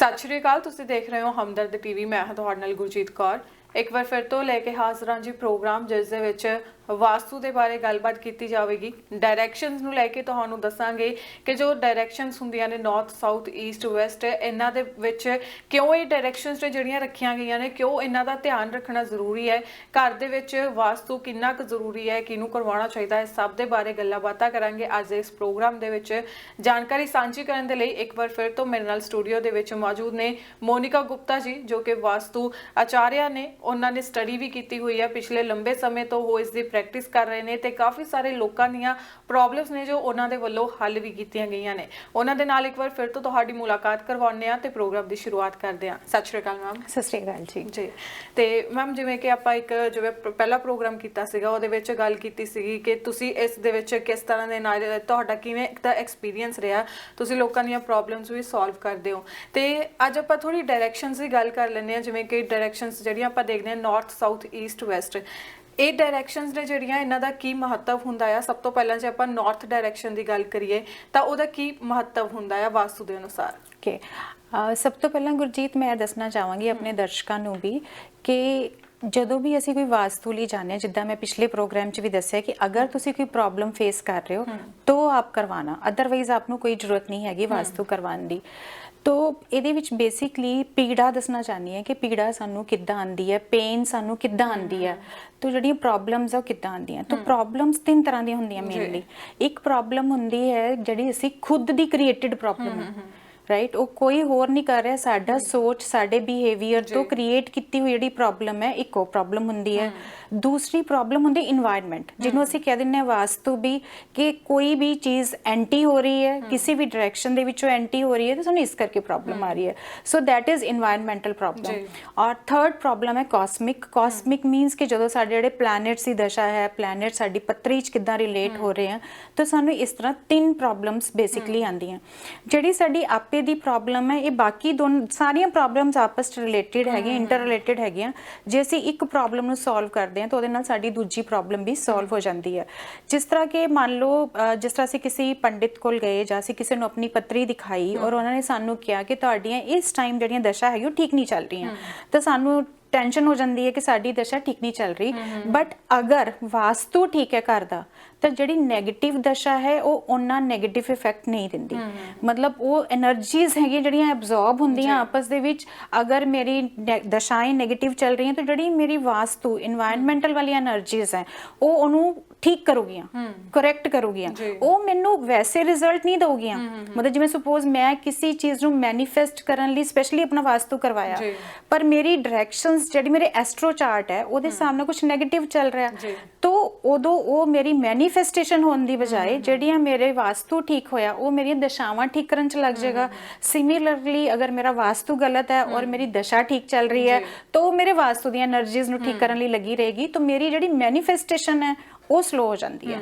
ਸਤਿ ਸ਼੍ਰੀ ਅਕਾਲ, ਤੁਸੀਂ ਦੇਖ ਰਹੇ ਹੋ ਹਮਦਰਦ ਟੀਵੀ, ਮੈਂ ਹਾਂ ਤੁਹਾਡੇ ਨਾਲ ਗੁਰਜੀਤ ਕੌਰ। ਇੱਕ ਵਾਰ ਫਿਰ ਤੋਂ ਲੈ ਕੇ ਹਾਜ਼ਰਾਂ ਜੀ ਪ੍ਰੋਗਰਾਮ, ਜਿਸ ਦੇ ਵਿੱਚ ਵਾਸਤੂ ਦੇ ਬਾਰੇ ਗੱਲਬਾਤ ਕੀਤੀ ਜਾਵੇਗੀ। ਡਾਇਰੈਕਸ਼ਨਸ ਨੂੰ ਲੈ ਕੇ ਤੁਹਾਨੂੰ ਦੱਸਾਂਗੇ ਕਿ ਜੋ ਡਾਇਰੈਕਸ਼ਨਸ ਹੁੰਦੀਆਂ ਨੇ ਨਾਰਥ ਸਾਊਥ ਈਸਟ ਵੈਸਟ ਇਹਨਾਂ ਦੇ ਵਿੱਚ ਕਿਉਂ ਇਹ ਡਾਇਰੈਕਸ਼ਨਸ ਤੇ ਜਿਹੜੀਆਂ ਰੱਖੀਆਂ ਗਈਆਂ ਨੇ, ਕਿਉਂ ਇਹਨਾਂ ਦਾ ਧਿਆਨ ਰੱਖਣਾ ਜ਼ਰੂਰੀ ਹੈ, ਘਰ ਦੇ ਵਿੱਚ ਵਾਸਤੂ ਕਿੰਨਾ ਕੁ ਜ਼ਰੂਰੀ ਹੈ, ਕਿਹਨੂੰ ਕਰਵਾਉਣਾ ਚਾਹੀਦਾ ਹੈ, ਸਭ ਦੇ ਬਾਰੇ ਗੱਲਾਂ ਬਾਤਾਂ ਕਰਾਂਗੇ ਅੱਜ ਦੇ ਇਸ ਪ੍ਰੋਗਰਾਮ ਦੇ ਵਿੱਚ। ਜਾਣਕਾਰੀ ਸਾਂਝੀ ਕਰਨ ਦੇ ਲਈ ਇੱਕ ਵਾਰ ਫਿਰ ਤੋਂ ਮੇਰੇ ਨਾਲ ਸਟੂਡੀਓ ਦੇ ਵਿੱਚ ਮੌਜੂਦ ਨੇ ਮੋਨਿਕਾ ਗੁਪਤਾ ਜੀ, ਜੋ ਕਿ ਵਾਸਤੂ ਆਚਾਰਿਆ ਨੇ, ਉਹਨਾਂ ਨੇ ਸਟੱਡੀ ਵੀ ਕੀਤੀ ਹੋਈ ਹੈ ਪਿਛਲੇ ਲੰਬੇ ਸਮੇਂ ਤੋਂ ਉਹ ਇਸ ਦੀ ਪ੍ਰੈਕਟਿਸ ਕਰ ਰਹੇ ਨੇ ਤੇ ਕਾਫੀ ਸਾਰੇ ਲੋਕਾਂ ਦੀਆਂ ਪ੍ਰੋਬਲਮਸ ਨੇ ਜੋ ਉਹਨਾਂ ਦੇ ਵੱਲੋਂ ਹੱਲ ਵੀ ਕੀਤੀਆਂ ਗਈਆਂ ਨੇ। ਉਹਨਾਂ ਦੇ ਨਾਲ ਇੱਕ ਵਾਰ ਫਿਰ ਤੋਂ ਤੁਹਾਡੀ ਮੁਲਾਕਾਤ ਕਰਵਾਉਂਦੇ ਆ ਤੇ ਪ੍ਰੋਗਰਾਮ ਦੀ ਸ਼ੁਰੂਆਤ ਕਰਦੇ ਆ ਸਤਿ ਸ਼੍ਰੀ ਅਕਾਲ ਮੈਮ ਸਤਿ ਸ਼੍ਰੀ ਅਕਾਲ ਜੀ। ਜੀ। ਤੇ ਮੈਮ ਜਿਵੇਂ ਕਿ ਆਪਾਂ ਇੱਕ ਜਿਵੇਂ ਪਹਿਲਾ ਪ੍ਰੋਗਰਾਮ ਕੀਤਾ ਸੀਗਾ ਉਹਦੇ ਵਿੱਚ ਗੱਲ ਕੀਤੀ ਸੀਗੀ ਕਿ ਤੁਸੀਂ ਇਸ ਦੇ ਵਿੱਚ ਕਿਸ ਤਰ੍ਹਾਂ ਦੇ ਨਾਲ ਤੁਹਾਡਾ ਕਿਵੇਂ ਦਾ ਐਕਸਪੀਰੀਅੰਸ ਰਿਹਾ ਤੁਸੀਂ ਲੋਕਾਂ ਦੀਆਂ ਪ੍ਰੋਬਲਮਸ ਵੀ ਸੋਲਵ ਕਰਦੇ ਹੋ। ਤੇ ਅੱਜ ਆਪਾਂ ਥੋੜੀ ਡਾਇਰੈਕਸ਼ਨਸ ਦੀ ਗੱਲ ਕਰ ਲੈਂਦੇ ਆ ਜਿਵੇਂ ਕਿ ਡਾਇਰੈਕਸ਼ਨਸ ਜਿਹੜੀਆਂ ਆਪਾਂ ਦੇਖਦੇ ਹਾਂ ਨਾਰਥ ਸਾਊਥ ਈਸਟ ਵੈਸਟ ਇਹ ਡਾਇਰੈਕਸ਼ਨਸ ਨੇ ਜਿਹੜੀਆਂ ਇਹਨਾਂ ਦਾ ਕੀ ਮਹੱਤਵ ਹੁੰਦਾ ਆ? ਸਭ ਤੋਂ ਪਹਿਲਾਂ ਜੇ ਆਪਾਂ ਨਾਰਥ ਡਾਇਰੈਕਸ਼ਨ ਦੀ ਗੱਲ ਕਰੀਏ ਤਾਂ ਉਹਦਾ ਕੀ ਮਹੱਤਵ ਹੁੰਦਾ ਆ ਵਾਸਤੂ ਦੇ ਅਨੁਸਾਰ? ਓਕੇ ਸਭ ਤੋਂ ਪਹਿਲਾਂ ਗੁਰਜੀਤ ਮੈਂ ਦੱਸਣਾ ਚਾਹਾਂਗੀ ਆਪਣੇ ਦਰਸ਼ਕਾਂ ਨੂੰ ਵੀ ਕਿ ਜਦੋਂ ਵੀ ਅਸੀਂ ਕੋਈ ਵਾਸਤੂ ਲਈ ਜਾਂਦੇ ਹਾਂ ਜਿੱਦਾਂ ਮੈਂ ਪਿਛਲੇ ਪ੍ਰੋਗਰਾਮ 'ਚ ਵੀ ਦੱਸਿਆ ਕਿ ਅਗਰ ਤੁਸੀਂ ਕੋਈ ਪ੍ਰੋਬਲਮ ਫੇਸ ਕਰ ਰਹੇ ਹੋ ਤਾਂ ਆਪ ਕਰਵਾਣਾ ਅਦਰਵਾਈਜ਼ ਆਪ ਨੂੰ ਕੋਈ ਜ਼ਰੂਰਤ ਨਹੀਂ ਹੈਗੀ ਵਾਸਤੂ ਕਰਵਾਉਣ ਦੀ। ਤੋ ਇਹਦੇ ਵਿੱਚ ਬੇਸਿਕਲੀ ਪੀੜਾ ਦੱਸਣਾ ਚਾਹਨੀ ਹੈ ਕਿ ਪੀੜਾ ਸਾਨੂੰ ਕਿੱਦਾਂ ਆਂਦੀ ਹੈ ਪੇਨ ਸਾਨੂੰ ਕਿੱਦਾਂ ਆਂਦੀ ਹੈ ਤੋ ਜਿਹੜੀਆਂ ਪ੍ਰੋਬਲਮਸ ਆ ਉਹ ਕਿੱਦਾਂ ਆਂਦੀਆਂ ਤੋ ਪ੍ਰੋਬਲਮਸ ਤਿੰਨ ਤਰ੍ਹਾਂ ਦੀਆਂ ਹੁੰਦੀਆਂ ਮੇਨਲੀ ਇੱਕ ਪ੍ਰੋਬਲਮ ਹੁੰਦੀ ਹੈ ਜਿਹੜੀ ਅਸੀਂ ਖੁਦ ਦੀ ਕ੍ਰੀਏਟਡ ਪ੍ਰੋਬਲਮ ਹੈ। ਰਾਈਟ ਉਹ ਕੋਈ ਹੋਰ ਨਹੀਂ ਕਰ ਰਿਹਾ ਸਾਡਾ ਸੋਚ ਸਾਡੇ ਬਿਹੇਵੀਅਰ ਤੋਂ ਕ੍ਰੀਏਟ ਕੀਤੀ ਹੋਈ ਜਿਹੜੀ ਪ੍ਰੋਬਲਮ ਹੈ ਇੱਕੋ ਪ੍ਰੋਬਲਮ ਹੁੰਦੀ ਹੈ ਦੂਸਰੀ ਪ੍ਰੋਬਲਮ ਹੁੰਦੀ এনवायरमेंट ਜਿਹਨੂੰ ਅਸੀਂ ਕਹਿ ਦਿੰਨੇ ਆ ਵਾਸਤੂ ਵੀ ਕਿ ਕੋਈ ਵੀ ਚੀਜ਼ ਐਂਟੀ ਹੋ ਰਹੀ ਹੈ ਕਿਸੇ ਵੀ ਡਾਇਰੈਕਸ਼ਨ ਦੇ ਵਿੱਚੋਂ ਐਂਟੀ ਹੋ ਰਹੀ ਹੈ ਤੇ ਸਾਨੂੰ ਇਸ ਕਰਕੇ ਪ੍ਰੋਬਲਮ ਆ ਰਹੀ ਹੈ so that is environmental problem ਔਰ ਥਰਡ ਪ੍ਰੋਬਲਮ ਹੈ ਕਾਸਮਿਕ ਕਾਸਮਿਕ ਮੀਨਸ ਕਿ ਜਦੋਂ ਸਾਡੇ ਜਿਹੜੇ ਪਲੈਨਟਸ ਦੀ ਦਸ਼ਾ ਹੈ ਪਲੈਨਟ ਸਾਡੀ ਪੱਤਰੀ ਚ ਕਿਦਾਂ ਰਿਲੇਟ ਹੋ ਰਹੇ ਆ ਤਾਂ ਸਾਨੂੰ ਇਸ ਤਰ੍ਹਾਂ ਤਿੰਨ ਪ੍ਰੋਬਲਮਸ ਬੇਸਿਕਲੀ ਆਂਦੀਆਂ ਜਿਹੜੀ ਸਾਡੀ ਆਪੇ ਦੀ ਪ੍ਰੋਬਲਮ ਹੈ ਇਹ ਬਾਕੀ ਦੋਨ ਸਾਰੀਆਂ ਪ੍ਰੋਬਲਮਸ ਆਪਸ 'ਚ ਰਿਲੇਟਡ ਹੈਗੀਆਂ ਇੰਟਰ ਰਿਲੇਟਡ ਹੈਗੀਆਂ। ਜੇ ਅਸੀਂ ਇੱਕ ਪ੍ਰੋਬਲਮ ਨੂੰ ਸੋਲਵ ਕਰਦੇ ਹਾਂ ਤਾਂ ਉਹਦੇ ਨਾਲ ਸਾਡੀ ਦੂਜੀ ਪ੍ਰੋਬਲਮ ਵੀ ਸੋਲਵ ਹੋ। ਜਾਂਦੀ ਹੈ। ਜਿਸ ਤਰ੍ਹਾਂ ਕਿ ਮੰਨ ਲਓ ਜਿਸ ਤਰ੍ਹਾਂ ਅਸੀਂ ਕਿਸੇ ਪੰਡਿਤ ਕੋਲ ਗਏ ਜਾਂ ਅਸੀਂ ਕਿਸੇ ਨੂੰ ਆਪਣੀ ਪੱਤਰੀ ਦਿਖਾਈ ਔਰ ਉਹਨਾਂ ਨੇ ਸਾਨੂੰ ਕਿਹਾ ਕਿ ਤੁਹਾਡੀਆਂ ਇਸ ਟਾਈਮ ਜਿਹੜੀਆਂ ਦਸ਼ਾ ਹੈਗੀ ਉਹ ਠੀਕ ਨਹੀਂ ਚੱਲ ਰਹੀਆਂ। ਤਾਂ ਸਾਨੂੰ ਟੈਨਸ਼ਨ ਹੋ ਜਾਂਦੀ ਹੈ ਕਿ ਸਾਡੀ ਦਸ਼ਾ ਠੀਕ ਨਹੀਂ ਚੱਲ ਰਹੀ। ਬਟ ਅਗਰ ਵਾਸਤੂ ਠੀਕ ਹੈ ਘਰ ਦਾ ਤਾਂ ਜਿਹੜੀ 네ਗੇਟਿਵ ਦਸ਼ਾ ਹੈ ਉਹ ਉਹਨਾਂ 네ਗੇਟਿਵ ਇਫੈਕਟ ਨਹੀਂ ਦਿੰਦੀ। ਮਤਲਬ ਉਹ એનર્ਜੀਜ਼ ਹੈਗੀਆਂ ਜਿਹੜੀਆਂ ਐਬਜ਼ੌਰਬ ਹੁੰਦੀਆਂ ਆਪਸ ਦੇ ਵਿੱਚ ਅਗਰ ਮੇਰੀ ਦਸ਼ਾਏ 네ਗੇਟਿਵ ਚੱਲ ਰਹੀਆਂ ਤਾਂ ਜਿਹੜੀ ਮੇਰੀ ਵਾਸਤੂ এনवायरमेंटल ਵਾਲੀਆਂ એનર્ਜੀਜ਼ ਹੈ ਉਹ ਉਹਨੂੰ ਠੀਕ ਕਰੂਗੀਆਂ ਕਰੈਕਟ ਕਰੂਗੀਆਂ। ਉਹ ਮੈਨੂੰ ਵੈਸੇ ਰਿਜ਼ਲਟ ਨਹੀਂ ਦਊਗੀਆਂ। ਮਤਲਬ ਜਿਵੇਂ ਸੁਪੋਜ਼ ਮੈਂ ਕਿਸੇ ਚੀਜ਼ ਨੂੰ ਮੈਨੀਫੈਸਟ ਕਰਨ ਲਈ ਸਪੈਸ਼ਲੀ ਆਪਣਾ ਵਾਸਤੂ ਕਰਵਾਇਆ ਪਰ ਮੇਰੀ ਡਾਇਰੈਕਸ਼ਨਸ ਜਿਹੜੀ ਮੇਰੇ ਐਸਟ੍ਰੋ ਚਾਰਟ ਹੈ ਉਹਦੇ ਸਾਹਮਣੇ ਕੁਝ 네ਗੇਟਿਵ ਚੱਲ ਰਿਹਾ। ਤੋ ਉਦੋਂ ਉਹ ਮੇਰੀ ਮੈਨੀਫੈਸਟੇਸ਼ਨ ਹੋਣ ਦੀ ਬਜਾਏ ਜਿਹੜੀਆਂ ਮੇਰੇ ਵਾਸਤੂ ਠੀਕ ਹੋਇਆ ਉਹ ਮੇਰੀਆਂ ਦਸ਼ਾਵਾਂ ਠੀਕ ਕਰਨ ਚ ਲੱਗ ਜਾਏਗਾ। ਸਿਮਿਲਰਲੀ ਅਗਰ ਮੇਰਾ ਵਾਸਤੂ ਗਲਤ ਹੈ ਔਰ ਮੇਰੀ ਦਸ਼ਾ ਠੀਕ ਚੱਲ ਰਹੀ ਹੈ ਤੋ ਮੇਰੇ ਵਾਸਤੂ ਦੀਆਂ એનર્ਜੀਜ਼ ਨੂੰ ਠੀਕ ਕਰਨ ਲਈ ਲੱਗੀ ਰਹੇਗੀ। ਤੋ ਮੇਰੀ ਜਿਹੜੀ ਮੈਨੀਫੈਸਟੇਸ਼ਨ ਹੈ ਉਹ ਸਲੋ ਹੋ ਜਾਂਦੀ ਹੈ।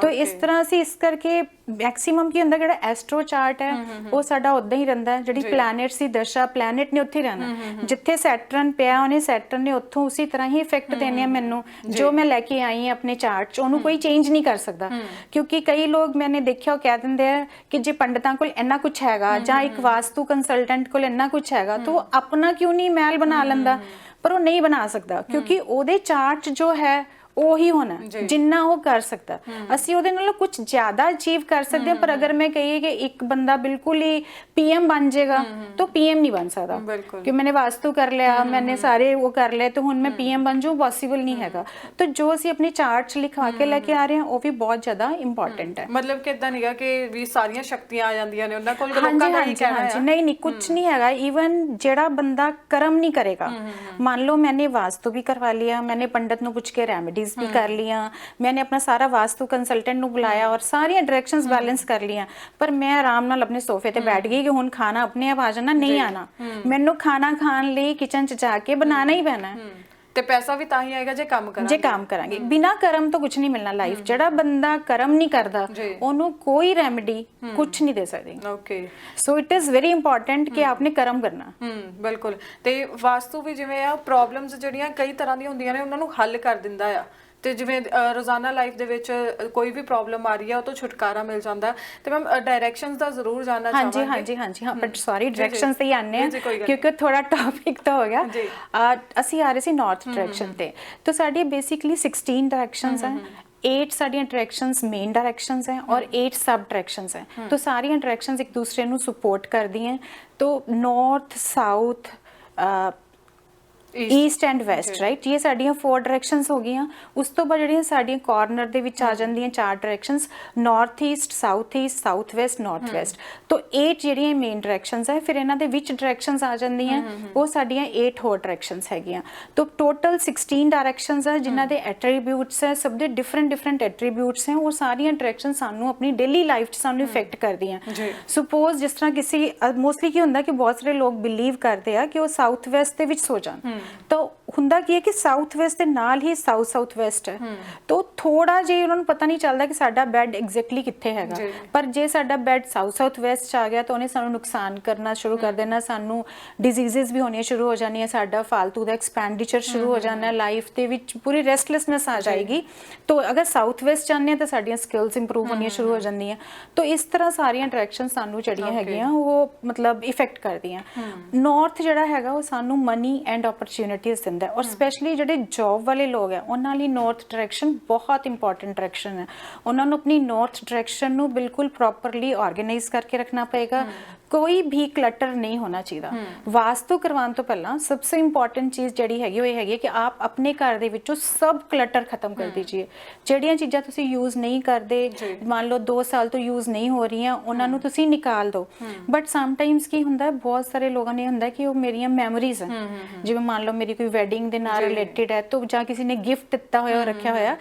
ਤਾਂ ਇਸ ਤਰ੍ਹਾਂ ਅਸੀਂ ਇਸ ਕਰਕੇ ਮੈਕਸਿਮਮ ਕੀ ਹੁੰਦਾ ਜਿਹੜਾ ਐਸਟਰੋ ਚਾਰਟ ਹੈ ਉਹ ਸਾਡਾ ਉਦਾਂ ਹੀ ਰਹਿੰਦਾ ਜਿਹੜੀ ਪਲੈਨਟਸ ਦੀ ਦਸ਼ਾ ਪਲੈਨਟ ਨੇ ਉੱਥੇ ਰਹਿਣਾ। ਜਿੱਥੇ ਸੈਟਰਨ ਪਿਆ ਉਹਨੇ ਸੈਟਰਨ ਨੇ ਉੱਥੋਂ ਉਸੇ ਤਰ੍ਹਾਂ ਹੀ ਇਫੈਕਟ ਦੇਣੇ ਆ ਮੈਨੂੰ ਜੋ। ਮੈਂ ਲੈ ਕੇ ਆਈ ਹਾਂ ਆਪਣੇ ਚਾਰਟ 'ਚ ਉਹਨੂੰ ਕੋਈ ਚੇਂਜ ਨਹੀਂ ਕਰ ਸਕਦਾ। ਕਿਉਂਕਿ ਕਈ ਲੋਕ ਮੈਨੇ ਦੇਖਿਆ ਉਹ ਕਹਿ ਦਿੰਦੇ ਆ ਕਿ ਜੇ ਪੰਡਤਾਂ ਕੋਲ ਇੰਨਾ ਕੁਝ ਹੈਗਾ ਜਾਂ ਇੱਕ ਵਾਸਤੂ ਕੰਸਲਟੈਂਟ ਕੋਲ ਇੰਨਾ ਕੁਝ ਹੈਗਾ ਤਾਂ ਉਹ ਆਪਣਾ ਕਿਉਂ ਨਹੀਂ ਮਹਿਲ ਬਣਾ ਲੈਂਦਾ? ਪਰ ਉਹ ਨਹੀਂ ਬਣਾ ਸਕਦਾ ਕਿਉਂਕਿ ਉਹਦੇ ਚਾਰਟ 'ਚ ਜੋ ਹੈ ਉਹੀ ਹੋਣਾ। ਜਿੰਨਾ ਉਹ ਕਰ ਸਕਦਾ। ਅਸੀਂ ਉਹਦੇ ਨਾਲੋਂ ਕੁਝ ਜ਼ਿਆਦਾ ਅਚੀਵ ਕਰ ਸਕਦੇ ਹਾਂ ਪਰ ਅਗਰ ਮੈਂ ਕਹੀਏ ਕਿ ਇੱਕ ਬੰਦਾ ਬਿਲਕੁਲ ਹੀ ਪੀਐਮ ਬਣ ਜਾਏਗਾ ਤਾਂ ਪੀਐਮ ਨਹੀਂ ਬਣ ਸਕਦਾ। ਕਿ ਮੈਨੇ ਵਾਸਤੂ ਕਰ ਲਿਆ ਮੈਨੇ ਸਾਰੇ ਉਹ ਕਰ ਲਏ ਤਾਂ ਹੁਣ ਮੈਂ ਪੀਐਮ ਬਣ ਜਾਊਂ ਪੋਸੀਬਲ ਨਹੀਂ ਹੈਗਾ। ਤਾਂ ਜੋ ਅਸੀਂ ਆਪਣੇ ਚਾਰਟ 'ਚ ਲਿਖਵਾ ਕੇ ਲੈ ਕੇ ਆ ਰਹੇ ਹਾਂ ਉਹ ਵੀ ਬਹੁਤ ਜ਼ਿਆਦਾ ਇੰਪੋਰਟੈਂਟ ਹੈ। ਮਤਲਬ ਕਿ ਇਦਾਂ ਨਹੀਂਗਾ ਕਿ ਵੀ ਸਾਰੀਆਂ ਸ਼ਕਤੀਆਂ ਆ ਜਾਂਦੀਆਂ ਨੇ ਉਹਨਾਂ ਕੋਲ ਲੋਕਾਂ ਦਾ ਹੀ ਕਹਿਣਾ ਹੈ ਨਹੀਂ ਨਹੀਂ ਕੁਝ ਨਹੀਂ ਹੈਗਾ। ਈਵਨ ਜਿਹੜਾ ਬੰਦਾ ਕਰਮ ਨਹੀਂ ਕਰੇਗਾ ਮੰਨ ਲਓ ਮੈਨੇ ਵਾਸਤੂ ਵੀ ਕਰਵਾ ਲਿਆ ਮੈਨੇ ਪੰਡਤ ਨੂੰ ਪੁੱਛ ਕੇ ਰੈਮੇਡੀਜ਼ ਵੀ ਕਰ ਲੀਆਂ ਮੈਨੇ ਆਪਣਾ ਸਾਰਾ ਵਾਸਤੂ ਕੰਸਲਟੈਂਟ ਨੂੰ ਬੁਲਾਇਆ ਔਰ ਸਾਰੀਆਂ ਡਾਇਰੈਕਸ਼ਨਸ ਬੈਲੈਂਸ ਕਰ ਲੀਆਂ ਪਰ ਮੈਂ ਆਰਾਮ ਨਾਲ ਆਪਣੇ ਸੋਫੇ ਤੇ ਬੈਠ ਗਈ ਕਿ ਹੁਣ ਖਾਣਾ ਆਪਣੇ ਆਪ ਆ ਜਾਣਾ ਨਹੀਂ ਆਣਾ। ਮੈਨੂੰ ਖਾਣਾ ਖਾਣ ਲਈ ਕਿਚਨ 'ਚ ਜਾ ਕੇ ਬਣਾਉਣਾ ਹੀ ਪੈਣਾ। ਤੇ ਪੈਸਾ ਵੀ ਤਾਂ ਹੀ ਆਏਗਾ ਜੇ ਕੰਮ ਕਰਾਂਗੇ। ਜੇ ਕੰਮ ਕਰਾਂਗੇ। ਬਿਨਾ ਕਰਮ ਤੋਂ ਕੁਝ ਨਹੀਂ ਮਿਲਣਾ ਲਾਈਫ ਜਿਹੜਾ ਬੰਦਾ ਕਰਮ ਨਹੀਂ ਕਰਦਾ ਜੀ। ਉਹਨੂੰ ਕੋਈ ਰੈਮੇਡੀ ਕੁਝ ਨਹੀਂ ਦੇ ਸਕਦੀ। Okay so it is very important ਕਿ ਆਪਨੇ ਕਰਮ ਕਰਨਾ। ਹਮ ਬਿਲਕੁਲ। ਤੇ ਵਾਸਤੂ ਵੀ ਜਿਵੇਂ ਆ ਪ੍ਰੋਬਲਮਸ ਜਿਹੜੀਆਂ ਕਈ ਤਰ੍ਹਾਂ ਦੀਆਂ ਹੁੰਦੀਆਂ ਨੇ ਉਹਨਾਂ ਨੂੰ ਹੱਲ ਕਰ ਦਿੰਦਾ ਆ। ਤੇ ਜਿਵੇਂ ਰੋਜ਼ਾਨਾ ਲਾਈਫ ਦੇ ਵਿੱਚ ਕੋਈ ਵੀ ਪ੍ਰੋਬਲਮ ਆ ਰਹੀ ਹੈ ਉਹ ਤੋਂ ਛੁਟਕਾਰਾ ਮਿਲ ਜਾਂਦਾ। ਤੇ ਮੈਮ ਡਾਇਰੈਕਸ਼ਨਸ ਦਾ ਜ਼ਰੂਰ ਜਾਨਣਾ ਹਾਂਜੀ ਚਾਹਾਂਗੇ। ਹਾਂਜੀ ਹਾਂਜੀ। ਹਾਂ ਬਟ ਸੌਰੀ। ਡਾਇਰੈਕਸ਼ਨਸ ਤੇ ਹੀ ਆਨੇ ਆ ਕਿਉਂਕਿ ਥੋੜਾ ਟੌਪਿਕ ਤਾਂ ਹੋ ਗਿਆ। ਅਸੀਂ ਆ ਰਹੇ ਸੀ ਨਾਰਥ ਡਾਇਰੈਕਸ਼ਨ ਤੇ। ਤਾਂ ਸਾਡੀ ਬੇਸਿਕਲੀ 16 ਡਾਇਰੈਕਸ਼ਨਸ ਹੈ 8 ਸਾਡੀਆਂ ਡਾਇਰੈਕਸ਼ਨਸ ਮੇਨ ਡਾਇਰੈਕਸ਼ਨਸ ਹੈ ਔਰ 8 ਸਬ ਡਾਇਰੈਕਸ਼ਨਸ ਹੈ। ਤਾਂ ਸਾਰੀਆਂ ਡਾਇਰੈਕਸ਼ਨਸ ਇੱਕ ਦੂਸਰੇ ਨੂੰ ਸਪੋਰਟ ਕਰਦੀਆਂ ਤਾਂ north south. East and west right ਇਹ ਸਾਡੀਆਂ ਫੋਰ ਡਾਇਰੈਕਸ਼ਨਸ ਹੋ ਗਈਆਂ। ਉਸ ਤੋਂ ਬਾਅਦ ਜਿਹੜੀਆਂ ਸਾਡੀਆਂ ਕਾਰਨਰ ਦੇ ਵਿੱਚ ਆ ਜਾਂਦੀਆਂ ਚਾਰ directions north east south east south west north west ਤੋਂ 8 ਜਿਹੜੀਆਂ ਮੇਨ ਡਾਇਰੈਕਸ਼ਨਸ ਹੈ ਫਿਰ ਇਹਨਾਂ ਦੇ ਵਿੱਚ ਡਾਇਰੈਕਸ਼ਨਸ ਆ ਜਾਂਦੀਆਂ। ਉਹ ਸਾਡੀਆਂ 8 ਹੋਰ ਡਾਇਰੈਕਸ਼ਨਸ ਹੈਗੀਆਂ। ਤੋਂ ਟੋਟਲ 16 ਡਾਇਰੈਕਸ਼ਨਸ ਹੈ ਜਿਨ੍ਹਾਂ ਦੇ ਐਟਰੀਬਿਊਟਸ ਹੈ ਸਭ ਦੇ ਡਿਫਰੈਂਟ ਡਿਫਰੈਂਟ ਐਟਰੀਬਿਊਟਸ ਹੈ ਉਹ ਸਾਰੀਆਂ ਡਾਇਰੈਕਸ਼ਨ ਸਾਨੂੰ ਆਪਣੀ ਡੇਲੀ ਲਾਈਫ 'ਚ ਸਾਨੂੰ ਇਫੈਕਟ ਕਰਦੀਆਂ। ਸੁਪੋਜ਼ ਜਿਸ ਤਰ੍ਹਾਂ ਕਿਸੇ ਮੋਸਟਲੀ ਕੀ ਹੁੰਦਾ ਕਿ ਬਹੁਤ ਸਾਰੇ ਲੋਕ ਬਿਲੀਵ ਕਰਦੇ ਆ ਕਿ ਉਹ ਸਾਊਥ ਵੈਸਟ ਦੇ ਵਿੱਚ ਸੋ ਜਾਣ। ਤਾਂ ਹੁੰਦਾ ਕੀ ਹੈ ਕਿ ਸਾਊਥ ਵੈਸਟ ਦੇ ਨਾਲ ਹੀ ਸਾਊਥ ਸਾਊਥ ਵੈਸਟ ਹੈ। ਤਾਂ ਥੋੜਾ ਜਿਹਾ ਉਹਨਾਂ ਨੂੰ ਪਤਾ ਨਹੀਂ ਚੱਲਦਾ ਕਿ ਸਾਡਾ ਬੈੱਡ ਐਗਜ਼ੈਕਟਲੀ ਕਿੱਥੇ ਹੈਗਾ। ਜੀ। ਪਰ ਜੇ ਸਾਡਾ ਬੈੱਡ ਸਾਊਥ ਸਾਊਥ ਵੈਸਟ ਚ ਆ ਗਿਆ ਤਾਂ ਉਹਨੇ ਸਾਨੂੰ ਨੁਕਸਾਨ ਕਰਨਾ ਸ਼ੁਰੂ ਕਰ ਦੇਣਾ ਸਾਨੂੰ ਡਿਜ਼ੀਜ਼ਸ ਵੀ ਹੋਣੀਆਂ ਸ਼ੁਰੂ ਹੋ ਜਾਣੀਆਂ ਸਾਡਾ ਫालतू ਦਾ ਐਕਸਪੈਂਡੀਚਰ ਸ਼ੁਰੂ ਹੋ ਜਾਣਾ ਲਾਈਫ ਦੇ ਵਿੱਚ ਪੂਰੀ ਰੈਸਟਲੈਸਨੈਸ ਆ ਜਾਏਗੀ। ਤਾਂ ਅਗਰ ਸਾਊਥ ਵੈਸਟ ਚਾਹੁੰਦੇ ਹਾਂ ਤਾਂ ਸਾਡੀਆਂ ਸਕਿੱਲਸ ਇੰਪਰੂਵ ਹੋਣੀਆਂ ਸ਼ੁਰੂ ਹੋ ਜਾਂਦੀਆਂ। ਤਾਂ ਇਸ ਤਰ੍ਹਾਂ ਸਾਰੀਆਂ ਡਾਇਰੈਕਸ਼ਨਸ ਸਾਨੂੰ ਜਿਹੜੀਆਂ. ਹੈਗੀਆਂ ਉਹ ਮਤਲਬ ਇਫੈਕਟ ਕਰਦੀਆਂ। ਨਾਰਥ ਜਿਹੜਾ ਹੈਗਾ ਉਹ ਸਾਨੂੰ ਮਨੀ ਐਂਡ ਓਪਰਚ्युनिटीज ਦਿੰਦਾ ਔਰ ਸਪੈਸ਼ਲੀ ਜਿਹੜੇ ਜੌਬ ਵਾਲੇ ਲੋਕ ਹੈ ਉਹਨਾਂ ਲਈ ਨਾਰਥ ਡਾਇਰੈਕਸ਼ਨ ਬਹੁਤ ਇੰਪੋਰਟੈਂਟ ਡਾਇਰੈਕਸ਼ਨ ਹੈ ਉਹਨਾਂ ਨੂੰ ਆਪਣੀ ਨਾਰਥ ਡਾਇਰੈਕਸ਼ਨ ਨੂੰ ਬਿਲਕੁਲ ਪ੍ਰੋਪਰਲੀ ਆਰਗੇਨਾਈਜ਼ ਕਰਕੇ ਰੱਖਣਾ ਪਏਗਾ ਕੋਈ ਵੀ ਕਲਟਰ ਨਹੀਂ ਹੋਣਾ ਚਾਹੀਦਾ। ਵਾਸਤੂ ਕਰਵਾਉਣ ਤੋਂ ਪਹਿਲਾਂ ਸਭ ਤੋਂ ਇੰਪੋਰਟੈਂਟ ਚੀਜ਼ ਜਿਹੜੀ ਹੈਗੀ ਉਹ ਇਹ ਹੈਗੀ ਕਿ ਆਪ ਆਪਣੇ ਘਰ ਦੇ ਵਿੱਚੋਂ ਸਭ ਕਲਟਰ ਖਤਮ ਕਰ ਦीजिए ਜਿਹੜੀਆਂ ਚੀਜ਼ਾਂ ਤੁਸੀਂ ਯੂਜ਼ ਨਹੀਂ ਕਰਦੇ। ਮੰਨ ਲਓ 2 ਸਾਲ ਤੋਂ ਯੂਜ਼ ਨਹੀਂ ਹੋ ਰਹੀਆਂ ਉਹਨਾਂ ਨੂੰ ਤੁਸੀਂ ਨਿਕਾਲ ਦਿਓ ਬਟ ਸਮ ਟਾਈਮਸ ਕੀ ਹੁੰਦਾ ਬਹੁਤ ਸਾਰੇ ਲੋਕਾਂ ਨੇ ਹੁੰਦਾ ਕਿ ਉਹ ਮੇਰੀਆਂ ਮੈਮਰੀਜ਼ ਹਨ। ਜਿਵੇਂ ਮੰਨ ਲਓ ਮੇਰੀ ਕੋਈ ਵੈਡਿੰਗ ਦੇ ਨਾਲ। ਰਿਲੇਟਡ ਹੈ ਤਾਂ ਜਾਂ ਕਿਸੇ ਨੇ ਗਿਫਟ ਦਿੱਤਾ ਹੋਇਆ ਰੱਖਿਆ ਹੋਇਆ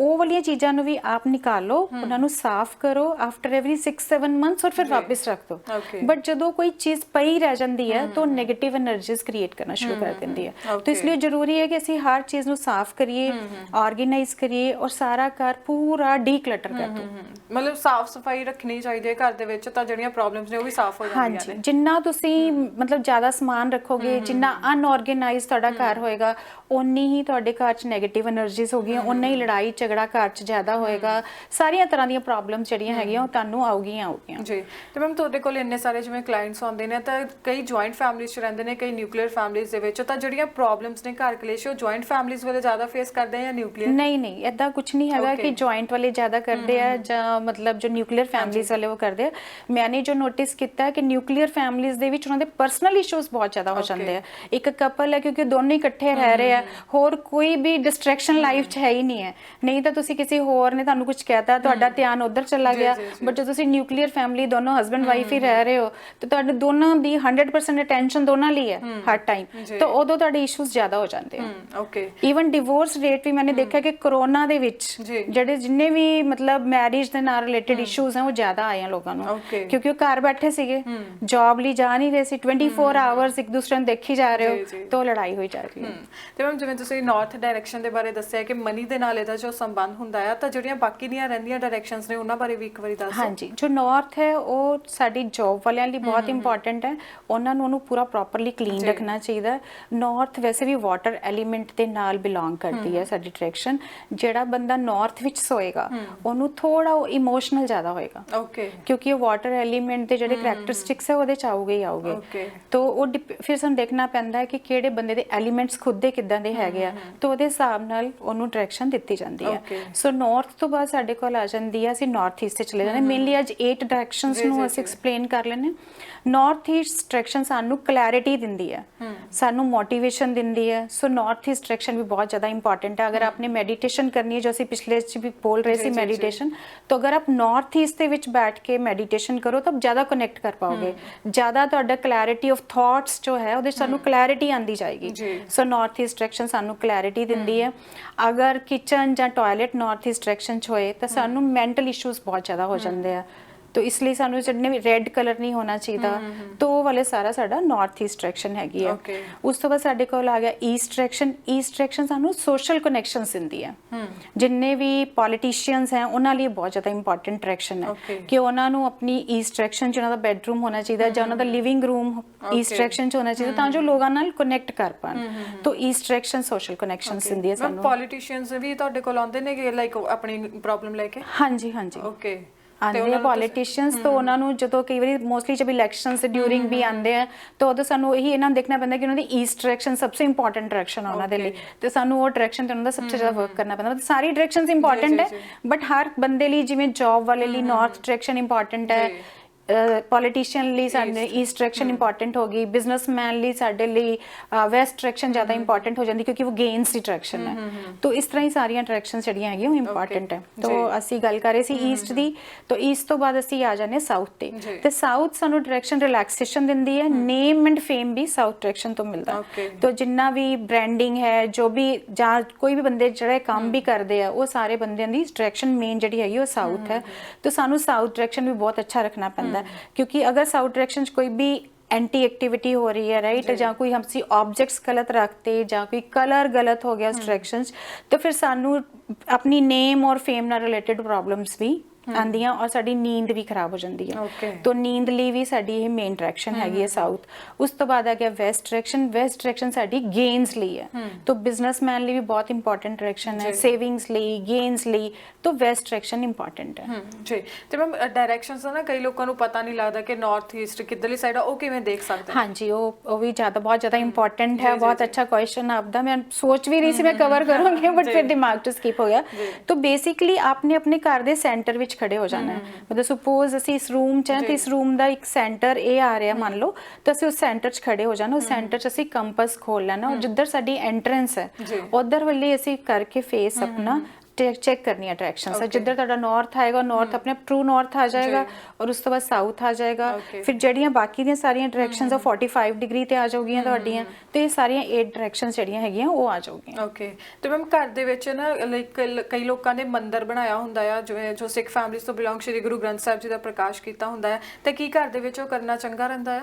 ਉਹ ਵਾਲੀਆਂ ਚੀਜ਼ਾਂ ਨੂੰ ਵੀ ਆਪ ਨਿਕਾਲੋ ਉਹਨਾਂ ਨੂੰ ਸਾਫ਼ ਕਰੋ ਆਫਟਰ ਐਵਰੀ 6-7 ਮੰਥਸ ਔਰ ਫਿਰ ਵਾਪਸ ਰੱਖ ਦਿਓ। ਬਟ ਜਦੋਂ ਕੋਈ ਚੀਜ਼ ਪਈ ਰਹਿ ਜਾਂਦੀ ਹੈ ਤਾਂ 네ਗੇਟਿਵ એનર્ਜੀਜ਼ ਕ੍ਰੀਏਟ ਕਰਨਾ ਸ਼ੁਰੂ ਕਰ ਦਿੰਦੀ ਹੈ। ਤਾਂ ਇਸ ਲਈ ਜ਼ਰੂਰੀ ਹੈ ਕਿ ਅਸੀਂ ਹਰ ਚੀਜ਼ ਨੂੰ ਸਾਫ਼ ਕਰੀਏ ਆਰਗੇਨਾਈਜ਼ ਕਰੀਏ ਔਰ ਸਾਰਾ ਘਰ ਪੂਰਾ ਡੀਕਲਟਰ ਕਰ ਦਿਓ ਮਤਲਬ ਸਾਫ਼ ਸਫ਼ਾਈ ਰੱਖਣੀ ਚਾਹੀਦੀ ਹੈ ਘਰ ਦੇ ਵਿੱਚ ਤਾਂ ਜਿਹੜੀਆਂ ਪ੍ਰੋਬਲਮਸ ਨੇ ਉਹ ਵੀ ਸਾਫ਼ ਹੋ ਜਾਂਦੀਆਂ ਨੇ। ਜਿੰਨਾ ਤੁਸੀਂ ਮਤਲਬ ਜ਼ਿਆਦਾ ਸਮਾਨ ਰੱਖੋਗੇ ਜਿੰਨਾ ਅਨਆਰਗੇਨਾਈਜ਼ ਤੁਹਾਡਾ ਘਰ ਹੋਏਗਾ ਓਨੀ ਹੀ ਤੁਹਾਡੇ ਘਰ 'ਚ 네ਗੇਟਿਵ એનર્ਜੀਜ਼ ਹੋਗੀਆਂ ਓਨਾ ਹੀ ਲੜਾਈ ਝਗੜਾ ਘਰ 'ਚ ਜ਼ਿਆਦਾ ਹੋਏਗਾ ਸਾਰੀਆਂ ਤਰ੍ਹਾਂ ਦੀਆਂ ਪ੍ਰੋਬਲਮਸ ਜਿਹੜੀਆਂ ਹੈਗੀਆਂ ਉਹ ਤੁਹਾਨੂੰ ਆਉਗੀਆਂ ਆਉਗੀਆਂ। ਜੀ ਤੇ ਮੈਮ ਤੁਹਾਡੇ ਕੋਲ ਇੰਨੇ ਸਾਰੇ ਜਿਵੇਂ ਕਲਾਇੰਟਸ ਆਉਂਦੇ ਨੇ ਤਾਂ ਕਈ ਜੁਆਇੰਟ ਫੈਮਿਲੀਜ਼ 'ਚ ਰਹਿੰਦੇ ਨੇ ਕਈ ਨਿਊਕਲੀਅਰ ਫੈਮਿਲੀਜ਼ ਦੇ ਵਿੱਚ ਤਾਂ ਜਿਹੜੀਆਂ ਪ੍ਰੋਬਲਮਸ ਨੇ ਘਰ ਕਲੇਸ਼ ਉਹ ਜੁਆਇੰਟ ਫੈਮਿਲੀਜ਼ ਵਾਲੇ ਜ਼ਿਆਦਾ ਫੇਸ ਕਰਦੇ ਆ ਜਾਂ ਨਿਊਕਲੀਅਰ ਨਹੀਂ ਨਹੀਂ ਐਦਾਂ ਕੁਝ ਨਹੀਂ ਹੈਗਾ ਕਿ. ਜੁਆਇੰਟ ਵਾਲੇ ਜ਼ਿਆਦਾ ਕਰਦੇ ਆ ਜਾਂ ਮਤਲਬ ਜੋ ਨਿਊਕਲੀਅਰ ਫੈਮਿਲੀਜ਼ ਵਾਲੇ ਉਹ ਕਰਦੇ ਆ। ਮੈਨੇ ਜੋ ਨੋਟਿਸ ਕੀਤਾ ਕਿ ਨਿਊਕਲੀਅਰ ਫੈਮਿਲੀਜ਼ ਦੇ ਵਿੱਚ ਉਹਨਾਂ ਦੇ ਪਰਸਨਲ ਇਸ਼ੂਜ਼ ਬਹੁਤ ਜ਼ਿਆਦਾ ਹੋ. ਜਾਂਦੇ ਆ। ਇੱਕ ਕਪਲ ਹੈ ਕਿਉਂਕਿ ਦੋਨੋਂ ਇਕੱਠੇ ਰਹਿ ਰਹੇ ਆ ਹੋਰ ਕੋਈ ਵੀ ਡਿਸਟਰੈਕਸ਼ਨ ਲਾਈਫ 'ਚ ਹੈ ਹੀ ਨਹੀਂ ਹੈ। ਨਹੀਂ ਤਾਂ ਤੁਸੀਂ ਕਿਸੇ ਹੋਰ ਨੇ ਤੁਹਾਨੂੰ ਕੁਝ ਕਹਿਤਾ ਤੁਹਾਡਾ ਧਿਆਨ ਉਧਰ ਚਲਾ ਗਿਆ। ਬਟ ਜੇ। ਤੁਸੀਂ ਨਿਊਕਲੀਅਰ ਫੈਮਿਲੀ ਦੋਨੋਂ ਹਸਬੰਡ ਵਾਈਫ ਹੀ ਰਹਿ ਰਹੇ ਹੋ ਤੇ ਤੁਹਾਡੇ ਦੋਨਾਂ ਦੀ 100% ਅਟੈਂਸ਼ਨ ਦੋਨਾਂ ਲਈ ਹੈ ਹਰ ਟਾਈਮ। ਤਾਂ ਉਦੋਂ ਤੁਹਾਡੇ ਇਸ਼ੂਜ਼ ਜ਼ਿਆਦਾ ਹੋ ਜਾਂਦੇ ਆ। ਓਕੇ ਈਵਨ ਡਿਵੋਰਸ ਰੇਟ ਵੀ ਮੈंने ਦੇਖਿਆ ਕਿ ਕਰੋਨਾ ਦੇ ਵਿੱਚ। ਜਿਹੜੇ ਜਿੰਨੇ ਵੀ ਮਤਲਬ ਮੈਰਿਜ ਦੇ ਨਾਲ ਰਿਲੇਟਡ ਇਸ਼ੂਜ਼ ਹਨ ਉਹ ਜ਼ਿਆਦਾ ਆਏ ਆ ਲੋਕਾਂ ਨੂੰ. ਕਿਉਂਕਿ ਉਹ ਘਰ ਬੈਠੇ ਸੀਗੇ। ਜੌਬ ਲਈ ਜਾ ਨਹੀਂ ਰਹੇ ਸੀ। 24 ਆਵਰਸ ਇੱਕ ਦੂਸਰੇ ਨੂੰ ਦੇਖੀ ਜਾ ਰਹੇ। ਹੋ ਤਾਂ ਲੜਾਈ ਹੋਈ ਜਾ ਰਹੀ ਹੈ। ਤੇ ਮੈਮ ਜਿਵੇਂ ਤੁਸੀਂ ਨਾਰਥ ਡਾਇਰੈਕਸ਼ਨ ਦੇ ਬਾਰੇ ਦੱਸਿਆ ਕਿ ਮਨੀ ਦੇ ਨਾਲ ਇਹਦਾ ਜੋ ਸੰਬੰਧ ਹੁੰਦਾ ਆ ਤਾਂ ਜਿਹੜੀਆਂ ਬਾਕੀ ਦੀਆਂ ਰਹਿੰਦੀਆਂ ਡਾਇਰੈਕਸ਼ਨਸ ਨੇ ਉਹਨਾਂ ਬਾਰੇ ਵੀ ਇੱਕ ਵਾਰੀ ਦੱਸੋ ਹਾਂਜੀ ਜੋ ਨਾਰਥ ਹੈ ਉਹ ਸਾਡੀ ਜੌਬ ਵਾਲਿਆਂ ਲਈ ਬਹੁਤ ਇੰਪੋਰਟੈਂਟ ਹੈ। ਉਹਨਾਂ ਨੂੰ ਉਹਨੂੰ ਪੂਰਾ ਪ੍ਰੋਪਰਲੀ ਕਲੀਨ। ਰੱਖਣਾ ਚਾਹੀਦਾ ਨਾਰਥ ਵੈਸੇ ਵੀ ਵਾਟਰ ਐਲੀਮੈਂਟ ਦੇ ਨਾਲ ਬਿਲੋਂਗ ਕਰਦੀ ਹੈ ਸਾਡੀ ਡਾਇਰੈਕਸ਼ਨ ਜਿਹੜਾ ਬੰਦਾ ਨਾਰਥ ਵਿੱਚ ਸੋਏਗਾ ਉਹਨੂੰ ਥੋੜਾ ਉਹ ਇਮੋਸ਼ਨਲ ਜ਼ਿਆਦਾ ਹੋਏਗਾ। ਓਕੇ ਕਿਉਂਕਿ ਉਹ ਵਾਟਰ ਐਲੀਮੈਂਟ ਦੇ ਜਿਹੜੇ ਕੈਰੈਕਟਰਿਸਟਿਕਸ ਹੈ ਉਹਦੇ ਚ ਆਉਗੇ ਹੀ ਆਉਗੇ. ਤਾਂ ਉਹ ਫਿਰ ਸਾਨੂੰ ਦੇਖਣਾ ਪੈਂਦਾ ਹੈ ਕਿ ਕਿਹੜੇ ਬੰਦੇ ਦੇ ਐਲੀਮੈਂਟਸ ਖੁਦ ਦੇ ਕਿੱਦਾਂ ਦੇ ਹੈਗੇ ਆ। ਤਾਂ ਉਹਦੇ ਹਿਸਾਬ ਨਾਲ ਉਹਨੂੰ ਡਾਇਰੈਕਸ਼ਨ ਦਿੱਤੀ ਜਾਂਦੀ ਹੈ। ਹੈ ਸੋ ਨਾਰਥ ਤੋਂ ਬਾਅਦ ਸਾਡੇ ਕੋਲ ਆ ਜਾਂਦੀ ਹੈ ਅਸੀਂ ਨਾਰਥ ਈਸਟ ਤੇ ਚਲੇ ਜਾਂਦੇ ਮੇਨਲੀ ਅੱਜ 8 ਡਾਇਰੈਕਸ਼ਨਸ ਨੂੰ ਅਸੀਂ ਐਕਸਪਲੇਨ ਕਰ ਲੈਨੇ ਨਾਰਥ ਈਸਟ ਡਾਇਰੈਕਸ਼ਨ ਸਾਨੂੰ ਕਲੈਰਿਟੀ ਦਿੰਦੀ ਹੈ ਸਾਨੂੰ ਮੋਟੀਵੇਸ਼ਨ ਦਿੰਦੀ ਹੈ ਸੋ ਨਾਰਥ ਈਸਟ ਡਾਇਰੈਕਸ਼ਨ ਵੀ ਬਹੁਤ ਜ਼ਿਆਦਾ ਇੰਪੋਰਟੈਂਟ ਹੈ ਅਗਰ ਆਪਨੇ ਮੈਡੀਟੇਸ਼ਨ ਕਰਨੀ ਹੈ ਜੋ ਅਸੀਂ ਪਿਛਲੇ ਚ ਵੀ ਬੋਲ ਰਹੇ ਸੀ ਮੈਡੀਟੇਸ਼ਨ ਤਾਂ ਅਗਰ ਆਪ ਨਾਰਥ ਈਸਟ ਦੇ ਵਿੱਚ ਬੈਠ ਕੇ ਮੈਡੀਟੇਸ਼ਨ ਕਰੋ ਤਾਂ ਜ਼ਿਆਦਾ ਕਨੈਕਟ ਕਰ ਪਾਓਗੇ। ਜ਼ਿਆਦਾ ਤੁਹਾਡਾ ਕਲੈਰਿਟੀ ਆਫ ਥਾਟਸ ਜੋ ਹੈ ਉਹਦੇ ਸਾਨੂੰ ਕਲੈਰਿਟੀ ਆਂਦੀ ਜਾਏਗੀ। ਸੋ ਨਾਰਥ ਈਸਟ ਡਾਇਰੈਕਸ਼ਨ ਸਾਨੂੰ ਕਲੈਰਿਟੀ ਦਿੰਦੀ ਹੈ ਅਗਰ ਕਿਚਨ ਜਾਂ ਟਾਇਲਟ ਨਾਰਥ ਈਸਟ ਡਾਇਰੈਕਸ਼ਨ 'ਚ ਹੋਏ ਤਾਂ ਸਾਨੂੰ ਮੈਂਟਲ ਇਸ਼ੂਜ਼ ਬਹੁਤ ਜ਼ਿਆਦਾ ਹੋ। ਜਾਂਦੇ ਆ। ਤੋ ਇਸ ਲਈ ਸਾਨੂੰ ਜਿਹੜੇ ਵੀ ਰੈੱਡ ਕਲਰ ਨਹੀਂ ਹੋਣਾ ਚਾਹੀਦਾ। ਤੋ ਉਹ ਵਾਲੇ ਸਾਰਾ ਸਾਡਾ ਨਾਰਥ ਈਸਟ ਡਾਇਰੈਕਸ਼ਨ ਹੈਗੀ ਹੈ. ਉਸ ਤੋਂ ਬਾਅਦ ਸਾਡੇ ਕੋਲ ਆ ਗਿਆ ਈਸਟ ਡਾਇਰੈਕਸ਼ਨ ਈਸਟ ਡਾਇਰੈਕਸ਼ਨ ਸਾਨੂੰ ਸੋਸ਼ਲ ਕਨੈਕਸ਼ਨਸ ਦਿੰਦੀ ਹੈ ਜਿੰਨੇ ਵੀ ਪੋਲੀਟੀਸ਼ੀਅਨਸ ਹੈ ਉਹਨਾਂ ਲਈ ਬਹੁਤ ਜ਼ਿਆਦਾ ਇੰਪੋਰਟੈਂਟ ਡਾਇਰੈਕਸ਼ਨ ਹੈ. ਕਿ ਉਹਨਾਂ ਨੂੰ ਆਪਣੀ ਈਸਟ ਡਾਇਰੈਕਸ਼ਨ ਚ ਉਹਨਾਂ ਦਾ ਬੈੱਡਰੂਮ ਹੋਣਾ ਚਾਹੀਦਾ ਜਾਂ ਉਹਨਾਂ ਦਾ ਲਿਵਿੰਗ ਰੂਮ ਈਸਟ. ਡਾਇਰੈਕਸ਼ਨ ਚ ਹੋਣਾ ਚਾਹੀਦਾ ਤਾਂ ਜੋ ਲੋਕਾਂ ਨਾਲ ਕਨੈਕਟ ਕਰ ਪਾਣ। ਤੋ ਈਸਟ ਡਾਇਰੈਕਸ਼ਨ ਸੋਸ਼ਲ ਕਨੈਕਸ਼ਨਸ ਦਿੰਦੀ ਹੈ ਸਾਨੂੰ। ਪੋਲੀਟੀਸ਼ੀਅਨਸ ਵੀ ਤੁਹਾਡੇ ਕੋਲ ਆਉਂਦੇ ਨੇ ਕਿ ਲਾਈਕ ਆਪਣੀ ਪ੍ਰੋਬਲਮ ਲੈ ਕੇ? ਹਾਂਜੀ ਹਾਂਜੀ। ਓਕੇ ਆਉਂਦੇ ਆ ਪੋਲੀਟੀਸ਼ੀਅਨਸ ਤੋਂ ਉਹਨਾਂ ਨੂੰ ਜਦੋਂ ਕਈ ਵਾਰੀ ਮੋਸਟਲੀ ਜਬ ਇਲੈਕਸ਼ਨਸ ਡਿਊਰਿੰਗ ਵੀ ਆਉਂਦੇ ਆ ਤਾਂ ਉਦੋਂ ਸਾਨੂੰ ਇਹੀ ਇਹਨਾਂ ਨੂੰ ਦੇਖਣਾ ਪੈਂਦਾ ਕਿ ਉਹਨਾਂ ਦੀ ਈਸਟ ਡਾਇਰੈਕਸ਼ਨ ਸਭ ਤੋਂ ਇੰਪੋਰਟੈਂਟ ਡਾਇਰੈਕਸ਼ਨ ਉਹਨਾਂ ਦੇ ਲਈ। ਤੇ ਸਾਨੂੰ ਉਹ ਡਾਇਰੈਕਸ਼ਨ ਤੇ ਉਹਨਾਂ ਦਾ ਸਭ ਤੋਂ ਜ਼ਿਆਦਾ ਵਰਕ ਕਰਨਾ ਪੈਂਦਾ। ਮਤਲਬ ਸਾਰੀ ਡਾਇਰੈਕਸ਼ਨਸ ਇੰਪੋਰਟੈਂਟ ਹੈ ਬਟ ਹਰ ਬੰਦੇ ਲਈ ਜਿਵੇਂ ਜੌਬ ਵਾਲੇ ਲਈ ਨਾਰਥ ਡਾਇਰੈਕਸ਼ਨ ਇੰਪੋਰਟੈਂਟ ਹੈ। ਪੋਲੀਟੀਸ਼ੀਅਨ ਲਈ ਸਾਡੇ ਈਸਟ ਡਾਇਰੈਕਸ਼ਨ ਇੰਪੋਰਟੈਂਟ ਹੋਗੀ ਬਿਜ਼ਨਸਮੈਨ ਲਈ ਸਾਡੇ ਲਈ ਵੈਸਟ ਡਾਇਰੈਕਸ਼ਨ ਜ਼ਿਆਦਾ ਇੰਪੋਰਟੈਂਟ ਹੋ ਜਾਂਦੀ ਕਿਉਂਕਿ ਉਹ ਗੇਨਸ ਦੀ ਡਾਇਰੈਕਸ਼ਨ ਹੈ। ਤਾਂ ਇਸ ਤਰ੍ਹਾਂ ਹੀ ਸਾਰੀਆਂ ਡਾਇਰੈਕਸ਼ਨਸ ਜਿਹੜੀਆਂ ਹੈਗੀਆਂ ਉਹ ਇੰਪੋਰਟੈਂਟ ਹੈ। ਤਾਂ ਅਸੀਂ ਗੱਲ ਕਰ ਰਹੇ ਸੀ ਈਸਟ ਦੀ। ਤਾਂ ਈਸਟ ਤੋਂ ਬਾਅਦ ਅਸੀਂ ਆ ਜਾਂਦੇ ਸਾਊਥ ਤੇ। ਤੇ ਸਾਊਥ ਸਾਨੂੰ ਡਾਇਰੈਕਸ਼ਨ ਰਿਲੈਕਸੇਸ਼ਨ ਦਿੰਦੀ ਹੈ। ਨੇਮ ਐਂਡ ਫੇਮ ਵੀ ਸਾਊਥ ਡਾਇਰੈਕਸ਼ਨ ਤੋਂ ਮਿਲਦਾ. ਤਾਂ ਜਿੰਨਾ ਵੀ ਬ੍ਰਾਂਡਿੰਗ ਹੈ ਜੋ ਵੀ ਜਾਂ ਕੋਈ ਵੀ ਬੰਦੇ ਜਿਹੜੇ ਕੰਮ ਵੀ ਕਰਦੇ ਆ ਉਹ ਸਾਰੇ ਬੰਦਿਆਂ ਦੀ ਡਾਇਰੈਕਸ਼ਨ ਮੇਨ ਜਿਹੜੀ ਹੈਗੀ ਉਹ ਸਾਊਥ ਹੈ। ਤਾਂ ਸਾਨੂੰ ਸਾਊਥ ਡਾਇਰੈਕਸ਼ਨ ਵੀ ਬਹੁਤ ਅੱਛਾ ਰੱਖਣਾ ਪੈਂਦਾ ਹੈ ਕਿਉਂਕਿ ਅਗਰ ਸਾਊਥ ਡਾਇਰੈਕਸ਼ਨ 'ਚ ਕੋਈ ਵੀ एंटी एक्टिविटी हो रही है राइट ਜਾਂ ਕੋਈ हमसे ऑब्जेक्ट्स गलत रखते ਜਾਂ ਕੋਈ ਕਲਰ ਗਲਤ ਹੋ ਗਿਆ ਡਾਇਰੈਕਸ਼ਨਸ ਤਾਂ ਫਿਰ ਸਾਨੂੰ ਆਪਣੀ ਨੇਮ ਔਰ ਫੇਮ ਨਾਲ ਰਿਲੇਟਡ ਪ੍ਰੋਬਲਮਸ ਵੀ ਆਂਦੀਆਂ ਔਰ ਸਾਡੀ ਨੀਂਦ ਵੀ ਖਰਾਬ ਹੋ ਜਾਂਦੀ ਹੈ Okay. ਤੋ ਨੀਂਦ ਲਈ ਵੀ ਸਾਡੀ ਇਹ ਮੇਨ ਡਾਇਰੈਕਸ਼ਨ ਹੈਗੀ ਹੈ ਸਾਊਥ ਉਸ ਤੋਂ ਬਾਅਦ ਆ ਗਿਆ ਵੈਸਟ ਡਾਇਰੈਕਸ਼ਨ ਵੈਸਟ ਡਾਇਰੈਕਸ਼ਨ ਸਾਡੀ ਗੇਨਸ ਲਈ ਹੈ ਤੋ ਬਿਜ਼ਨਸਮੈਨ ਲਈ ਵੀ ਬਹੁਤ ਇੰਪੋਰਟੈਂਟ ਡਾਇਰੈਕਸ਼ਨ ਹੈ। ਜੀ। ਸੇਵਿੰਗਸ ਲਈ ਗੇਨਸ ਲਈ। ਤੋ ਵੈਸਟ ਡਾਇਰੈਕਸ਼ਨ ਇੰਪੋਰਟੈਂਟ ਹੈ। ਹਮ ਜੀ। ਤੇ ਮੈਮ ਡਾਇਰੈਕਸ਼ਨਸ ਦਾ ਨਾ ਕਈ ਲੋਕਾਂ ਨੂੰ ਪਤਾ ਨਹੀਂ ਲੱਗਦਾ ਕਿ ਨਾਰਥ ਈਸਟ ਕਿੱਧਰਲੀ ਸਾਈਡ ਆ ਉਹ ਕਿਵੇਂ ਦੇਖ ਸਕਦੇ ਹਾਂਜੀ ਉਹ ਉਹ ਵੀ ਜ਼ਿਆਦਾ ਬਹੁਤ ਜ਼ਿਆਦਾ ਇੰਪੋਰਟੈਂਟ ਹੈ। ਜੀ, ਬਹੁਤ ਜੀ। ਅੱਛਾ ਕੁਐਸਚਨ ਆਪਦਾ। ਮੈਂ ਸੋਚ ਵੀ ਰਹੀ ਸੀ ਮੈਂ ਕਵਰ ਕਰਾਂਗੀ ਬਟ ਜੀ। ਫਿਰ ਦਿਮਾਗ ਤੋਂ ਸਕਿਪ ਹੋ ਗਿਆ। ਜੀ। ਤਾਂ ਬੇਸਿਕਲੀ ਆਪਨੇ ਆਪਣੇ ਘਰ ਦੇ ਸੈਂਟਰ ਵਿੱਚ ਖੜੇ ਹੋ ਜਾਣਾ ਹੈ। ਮਤਲਬ ਸੁਪੋਜ਼ ਅਸੀਂ ਇਸ ਰੂਮ 'ਚ ਹਾਂ ਤੇ। ਇਸ ਰੂਮ ਦਾ ਇੱਕ ਸੈਂਟਰ ਇਹ ਆ ਰਿਹਾ ਮੰਨ ਲਓ ਤਾਂ ਅਸੀਂ ਉਸ ਸੈਂਟਰ 'ਚ ਖੜੇ ਹੋ ਜਾਣਾ ਉਸ ਸੈਂਟਰ 'ਚ ਅਸੀਂ ਕੰਪਸ ਖੋਲ ਲੈਣਾ। ਔਰ ਜਿੱਧਰ ਸਾਡੀ ਐਂਟਰੈਂਸ ਹੈ। ਉਧਰ ਵੱਲੇ ਅਸੀਂ ਕਰਕੇ ਫੇਸ ਆਪਣਾ ਚੈੱਕ ਕਰਨੀ ਹੈ ਡਾਇਰੈਕਸ਼ਨਸ. ਜਿੱਧਰ ਤੁਹਾਡਾ ਨਾਰਥ ਆਏਗਾ ਨਾਰਥ ਆਪਣੇ ਟਰੂ ਨਾਰਥ ਆ ਜਾਏਗਾ ਔਰ ਉਸ ਤੋਂ ਬਾਅਦ ਸਾਊਥ ਆ ਜਾਏਗਾ. ਫਿਰ ਜਿਹੜੀਆਂ ਬਾਕੀ ਦੀਆਂ ਸਾਰੀਆਂ ਡਾਇਰੈਕਸ਼ਨਸ ਆ 45 ਡਿਗਰੀ ਤੇ ਆ ਜਾਊਗੀਆਂ ਤੁਹਾਡੀਆਂ। ਤੇ ਇਹ ਸਾਰੀਆਂ 8 ਡਾਇਰੈਕਸ਼ਨਸ ਜਿਹੜੀਆਂ ਹੈਗੀਆਂ ਉਹ ਆ ਜਾਊਗੀਆਂ। ਓਕੇ ਤੇ ਮੈਮ ਘਰ ਦੇ ਵਿੱਚ ਨਾ ਲਾਈਕ ਕਈ ਲੋਕਾਂ ਨੇ ਮੰਦਿਰ ਬਣਾਇਆ ਹੁੰਦਾ ਆ ਜਿਵੇਂ ਜੋ ਸਿੱਖ ਫੈਮਿਲੀਜ਼ ਤੋਂ ਬਿਲੋਂਗ ਸ਼੍ਰੀ ਗੁਰੂ ਗ੍ਰੰਥ ਸਾਹਿਬ ਜੀ ਦਾ ਪ੍ਰਕਾਸ਼ ਕੀਤਾ ਹੁੰਦਾ ਹੈ ਤੇ ਕੀ ਘਰ ਦੇ ਵਿੱਚ ਉਹ ਕਰਨਾ ਚੰਗਾ ਰਹਿੰਦਾ ਆ?